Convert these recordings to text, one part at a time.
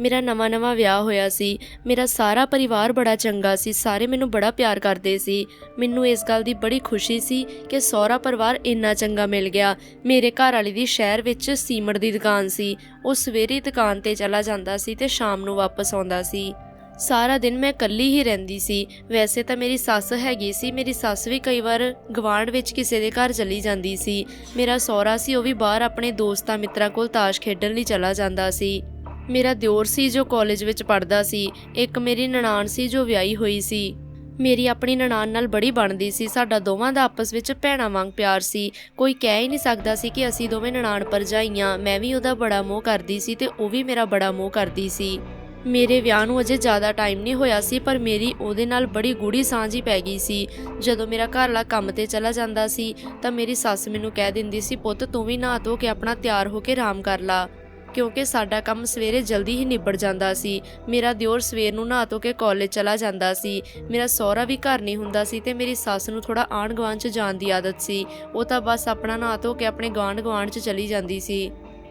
ਮੇਰਾ ਨਵਾਂ-ਨਵਾਂ ਵਿਆਹ ਹੋਇਆ ਸੀ। ਮੇਰਾ ਸਾਰਾ ਪਰਿਵਾਰ ਬੜਾ ਚੰਗਾ ਸੀ। ਸਾਰੇ ਮੈਨੂੰ ਬੜਾ ਪਿਆਰ ਕਰਦੇ ਸੀ। ਮੈਨੂੰ ਇਸ ਗੱਲ ਦੀ ਬੜੀ ਖੁਸ਼ੀ ਸੀ ਕਿ ਸਹੁਰਾ ਪਰਿਵਾਰ ਇੰਨਾ ਚੰਗਾ ਮਿਲ ਗਿਆ। ਮੇਰੇ ਘਰ ਵਾਲੇ ਦੀ ਸ਼ਹਿਰ ਵਿੱਚ ਸੀਮਟ ਦੀ ਦੁਕਾਨ ਸੀ। ਉਹ ਸਵੇਰੇ ਦੁਕਾਨ ਤੇ ਚਲਾ ਜਾਂਦਾ ਸੀ ਤੇ ਸ਼ਾਮ ਨੂੰ ਵਾਪਸ ਆਉਂਦਾ ਸੀ। ਸਾਰਾ ਦਿਨ ਮੈਂ ਇਕੱਲੀ ਹੀ ਰਹਿੰਦੀ ਸੀ। ਵੈਸੇ ਤਾਂ ਮੇਰੀ ਸੱਸ ਹੈਗੀ ਸੀ। ਮੇਰੀ ਸੱਸ ਵੀ ਕਈ ਵਾਰ ਗਵਾਂਢ ਵਿੱਚ ਕਿਸੇ ਦੇ ਘਰ ਚਲੀ ਜਾਂਦੀ ਸੀ। ਮੇਰਾ ਸਹੁਰਾ ਸੀ, ਉਹ ਵੀ ਬਾਹਰ ਆਪਣੇ ਦੋਸਤਾਂ ਮਿੱਤਰਾਂ ਕੋਲ ਤਾਸ਼ ਖੇਡਣ ਲਈ ਚਲਾ ਜਾਂਦਾ ਸੀ। ਮੇਰਾ ਦਿਓਰ ਸੀ ਜੋ ਕਾਲਜ ਵਿੱਚ ਪੜ੍ਹਦਾ ਸੀ, ਇੱਕ ਮੇਰੀ ਨਨਾਣ ਸੀ ਜੋ ਵਿਆਹੀ ਹੋਈ ਸੀ। ਮੇਰੀ ਆਪਣੀ ਨਨਾਣ ਨਾਲ ਬੜੀ ਬਣਦੀ ਸੀ, ਸਾਡਾ ਦੋਵਾਂ ਦਾ ਆਪਸ ਵਿੱਚ ਭੈਣਾਂ ਵਾਂਗ ਪਿਆਰ ਸੀ। ਕੋਈ ਕਹਿ ਹੀ ਨਹੀਂ ਸਕਦਾ ਸੀ ਕਿ ਅਸੀਂ ਦੋਵੇਂ ਨਨਾਣ ਭਰਜਾਈਆਂ, ਮੈਂ ਵੀ ਉਹਦਾ ਬੜਾ ਮੋਹ ਕਰਦੀ ਸੀ ਤੇ ਉਹ ਵੀ ਮੇਰਾ ਬੜਾ ਮੋਹ ਕਰਦੀ ਸੀ। ਮੇਰੇ ਵਿਆਹ ਨੂੰ ਅਜੇ ਜ਼ਿਆਦਾ ਟਾਈਮ ਨਹੀਂ ਹੋਇਆ ਸੀ, ਪਰ ਮੇਰੀ ਉਹਦੇ ਨਾਲ ਬੜੀ ਗੂੜੀ ਸਾਂਝ ਹੀ ਪੈ ਗਈ ਸੀ। ਜਦੋਂ ਮੇਰਾ ਘਰਲਾ ਕੰਮ ਤੇ ਚਲਾ ਜਾਂਦਾ ਸੀ, ਤਾਂ ਮੇਰੀ ਸੱਸ ਮੈਨੂੰ ਕਹਿ ਦਿੰਦੀ ਸੀ, ਪੁੱਤ ਤੂੰ ਵੀ ਨਹਾ ਧੋ ਕੇ ਆਪਣਾ ਤਿਆਰ ਹੋ ਕੇ ਆਰਾਮ ਕਰ ਲਾ। ਕਿਉਂਕਿ ਸਾਡਾ ਕੰਮ ਸਵੇਰੇ ਜਲਦੀ ਹੀ ਨਿਬੜ ਜਾਂਦਾ ਸੀ। ਮੇਰਾ ਦਿਓਰ ਸਵੇਰ ਨੂੰ ਨਹਾ ਧੋ ਕੇ ਕਾਲਜ ਚਲਾ ਜਾਂਦਾ ਸੀ। ਮੇਰਾ ਸਹੁਰਾ ਵੀ ਘਰ ਨਹੀਂ ਹੁੰਦਾ ਸੀ ਤੇ ਮੇਰੀ ਸੱਸ ਨੂੰ ਥੋੜਾ ਆਂਢ ਗੁਆਂਢ 'ਚ ਜਾਣ ਦੀ ਆਦਤ ਸੀ। ਉਹ ਤਾਂ ਬਸ ਆਪਣਾ ਨਹਾ ਧੋ ਕੇ ਆਪਣੇ ਗਾਂਢ ਗੁਆਂਢ 'ਚ ਚਲੀ ਜਾਂਦੀ ਸੀ।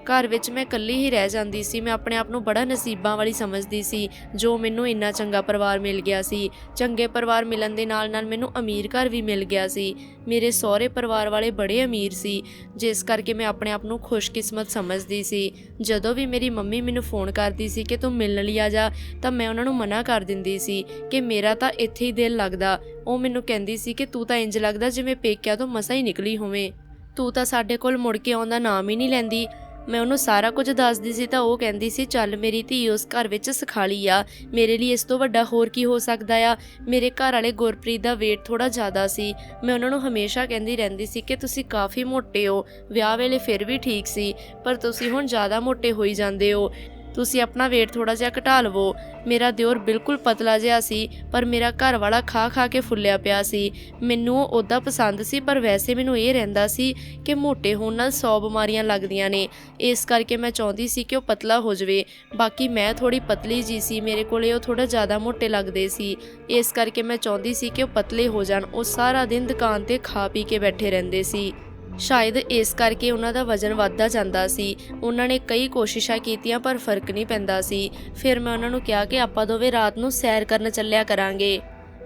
ਘਰ ਵਿੱਚ ਮੈਂ ਇਕੱਲੀ ਹੀ ਰਹਿ ਜਾਂਦੀ ਸੀ, ਮੈਂ ਆਪਣੇ ਆਪ ਨੂੰ ਬੜਾ ਨਸੀਬਾਂ ਵਾਲੀ ਸਮਝਦੀ ਸੀ, ਜੋ ਮੈਨੂੰ ਇੰਨਾ ਚੰਗਾ ਪਰਿਵਾਰ ਮਿਲ ਗਿਆ ਸੀ। ਚੰਗੇ ਪਰਿਵਾਰ ਮਿਲਣ ਦੇ ਨਾਲ ਨਾਲ ਮੈਨੂੰ ਅਮੀਰ ਘਰ ਵੀ ਮਿਲ ਗਿਆ ਸੀ। ਮੇਰੇ ਸਹੁਰੇ ਪਰਿਵਾਰ ਵਾਲੇ ਬੜੇ ਅਮੀਰ ਸੀ, ਜਿਸ ਕਰਕੇ ਮੈਂ ਆਪਣੇ ਆਪ ਨੂੰ ਖੁਸ਼ਕਿਸਮਤ ਸਮਝਦੀ ਸੀ। ਜਦੋਂ ਵੀ ਮੇਰੀ ਮੰਮੀ ਮੈਨੂੰ ਫੋਨ ਕਰਦੀ ਸੀ ਕਿ ਤੂੰ ਮਿਲਣ ਲਈ ਆ ਜਾ, ਤਾਂ ਮੈਂ ਉਹਨਾਂ ਨੂੰ ਮਨਾ ਕਰ ਦਿੰਦੀ ਸੀ ਕਿ ਮੇਰਾ ਤਾਂ ਇੱਥੇ ਹੀ ਦਿਲ ਲੱਗਦਾ। ਉਹ ਮੈਨੂੰ ਕਹਿੰਦੀ ਸੀ ਕਿ ਤੂੰ ਤਾਂ ਇੰਜ ਲੱਗਦਾ ਜਿਵੇਂ ਪੇਕਿਆਂ ਤੋਂ ਮਸਾਂ ਹੀ ਨਿਕਲੀ ਹੋਵੇਂ। ਤੂੰ ਤਾਂ ਸਾਡੇ ਕੋਲ ਮੁੜ ਕੇ ਆਉਣ ਦਾ ਨਾਮ ਹੀ ਨਹੀਂ ਲੈਂਦੀ। ਮੈਂ ਉਹਨੂੰ ਸਾਰਾ ਕੁਝ ਦੱਸਦੀ ਸੀ ਤਾਂ ਉਹ ਕਹਿੰਦੀ ਸੀ, ਚੱਲ ਮੇਰੀ ਧੀ ਉਸ ਘਰ ਵਿੱਚ ਸਿਖਾਲੀ ਆ। ਮੇਰੇ ਲਈ ਇਸ ਤੋਂ ਵੱਡਾ ਹੋਰ ਕੀ ਹੋ ਸਕਦਾ ਆ? ਮੇਰੇ ਘਰ ਵਾਲੇ ਗੁਰਪ੍ਰੀਤ ਦਾ weight ਥੋੜਾ ਜ਼ਿਆਦਾ ਸੀ। ਮੈਂ ਉਹਨਾਂ ਨੂੰ ਹਮੇਸ਼ਾ ਕਹਿੰਦੀ ਰਹਿੰਦੀ ਸੀ ਕਿ ਤੁਸੀਂ ਕਾਫੀ ਮੋਟੇ ਹੋ। ਵਿਆਹ ਵੇਲੇ ਫਿਰ ਵੀ ਠੀਕ ਸੀ, ਪਰ ਤੁਸੀਂ ਹੁਣ ਜ਼ਿਆਦਾ ਮੋਟੇ ਹੋਈ ਜਾਂਦੇ ਹੋ। ਤੁਸੀਂ ਆਪਣਾ weight ਥੋੜਾ ਜਿਹਾ ਘਟਾ ਲਵੋ। ਮੇਰਾ ਦਿਓਰ ਬਿਲਕੁਲ ਪਤਲਾ ਜਿਹਾ ਸੀ, ਪਰ ਮੇਰਾ ਘਰ ਵਾਲਾ ਖਾ ਖਾ ਕੇ ਫੁੱਲਿਆ ਪਿਆ ਸੀ। ਮੈਨੂੰ ਉਹ ਉਹਦਾ ਪਸੰਦ ਸੀ, ਪਰ ਵੈਸੇ ਮੈਨੂੰ ਇਹ ਰਹਿੰਦਾ ਸੀ ਕਿ ਮੋਟੇ ਹੋਣ ਨਾਲ 100 ਬਿਮਾਰੀਆਂ ਲੱਗਦੀਆਂ ਨੇ। ਇਸ ਕਰਕੇ ਮੈਂ ਚਾਹੁੰਦੀ ਸੀ ਕਿ ਉਹ ਪਤਲਾ ਹੋ ਜਾਵੇ। ਬਾਕੀ ਮੈਂ ਥੋੜੀ ਪਤਲੀ ਜੀ ਸੀ, ਮੇਰੇ ਕੋਲੇ ਉਹ ਥੋੜਾ ਜ਼ਿਆਦਾ ਮੋਟੇ ਲੱਗਦੇ ਸੀ। ਇਸ ਕਰਕੇ ਮੈਂ ਚਾਹੁੰਦੀ ਸੀ ਕਿ ਉਹ ਪਤਲੇ ਹੋ ਜਾਣ। ਉਹ ਸਾਰਾ ਦਿਨ ਦੁਕਾਨ ਤੇ ਖਾ ਪੀ ਕੇ ਬੈਠੇ ਰਹਿੰਦੇ ਸੀ। ਸ਼ਾਇਦ ਇਸ ਕਰਕੇ ਉਹਨਾਂ ਦਾ ਵਜ਼ਨ ਵੱਧਦਾ ਜਾਂਦਾ ਸੀ। ਉਹਨਾਂ ਨੇ ਕਈ ਕੋਸ਼ਿਸ਼ਾਂ ਕੀਤੀਆਂ, ਪਰ ਫ਼ਰਕ ਨਹੀਂ ਪੈਂਦਾ ਸੀ। ਫਿਰ ਮੈਂ ਉਹਨਾਂ ਨੂੰ ਕਿਹਾ ਕਿ ਆਪਾਂ ਦੋਵੇਂ ਰਾਤ ਨੂੰ ਸੈਰ ਕਰਨ ਚੱਲਿਆ ਕਰਾਂਗੇ।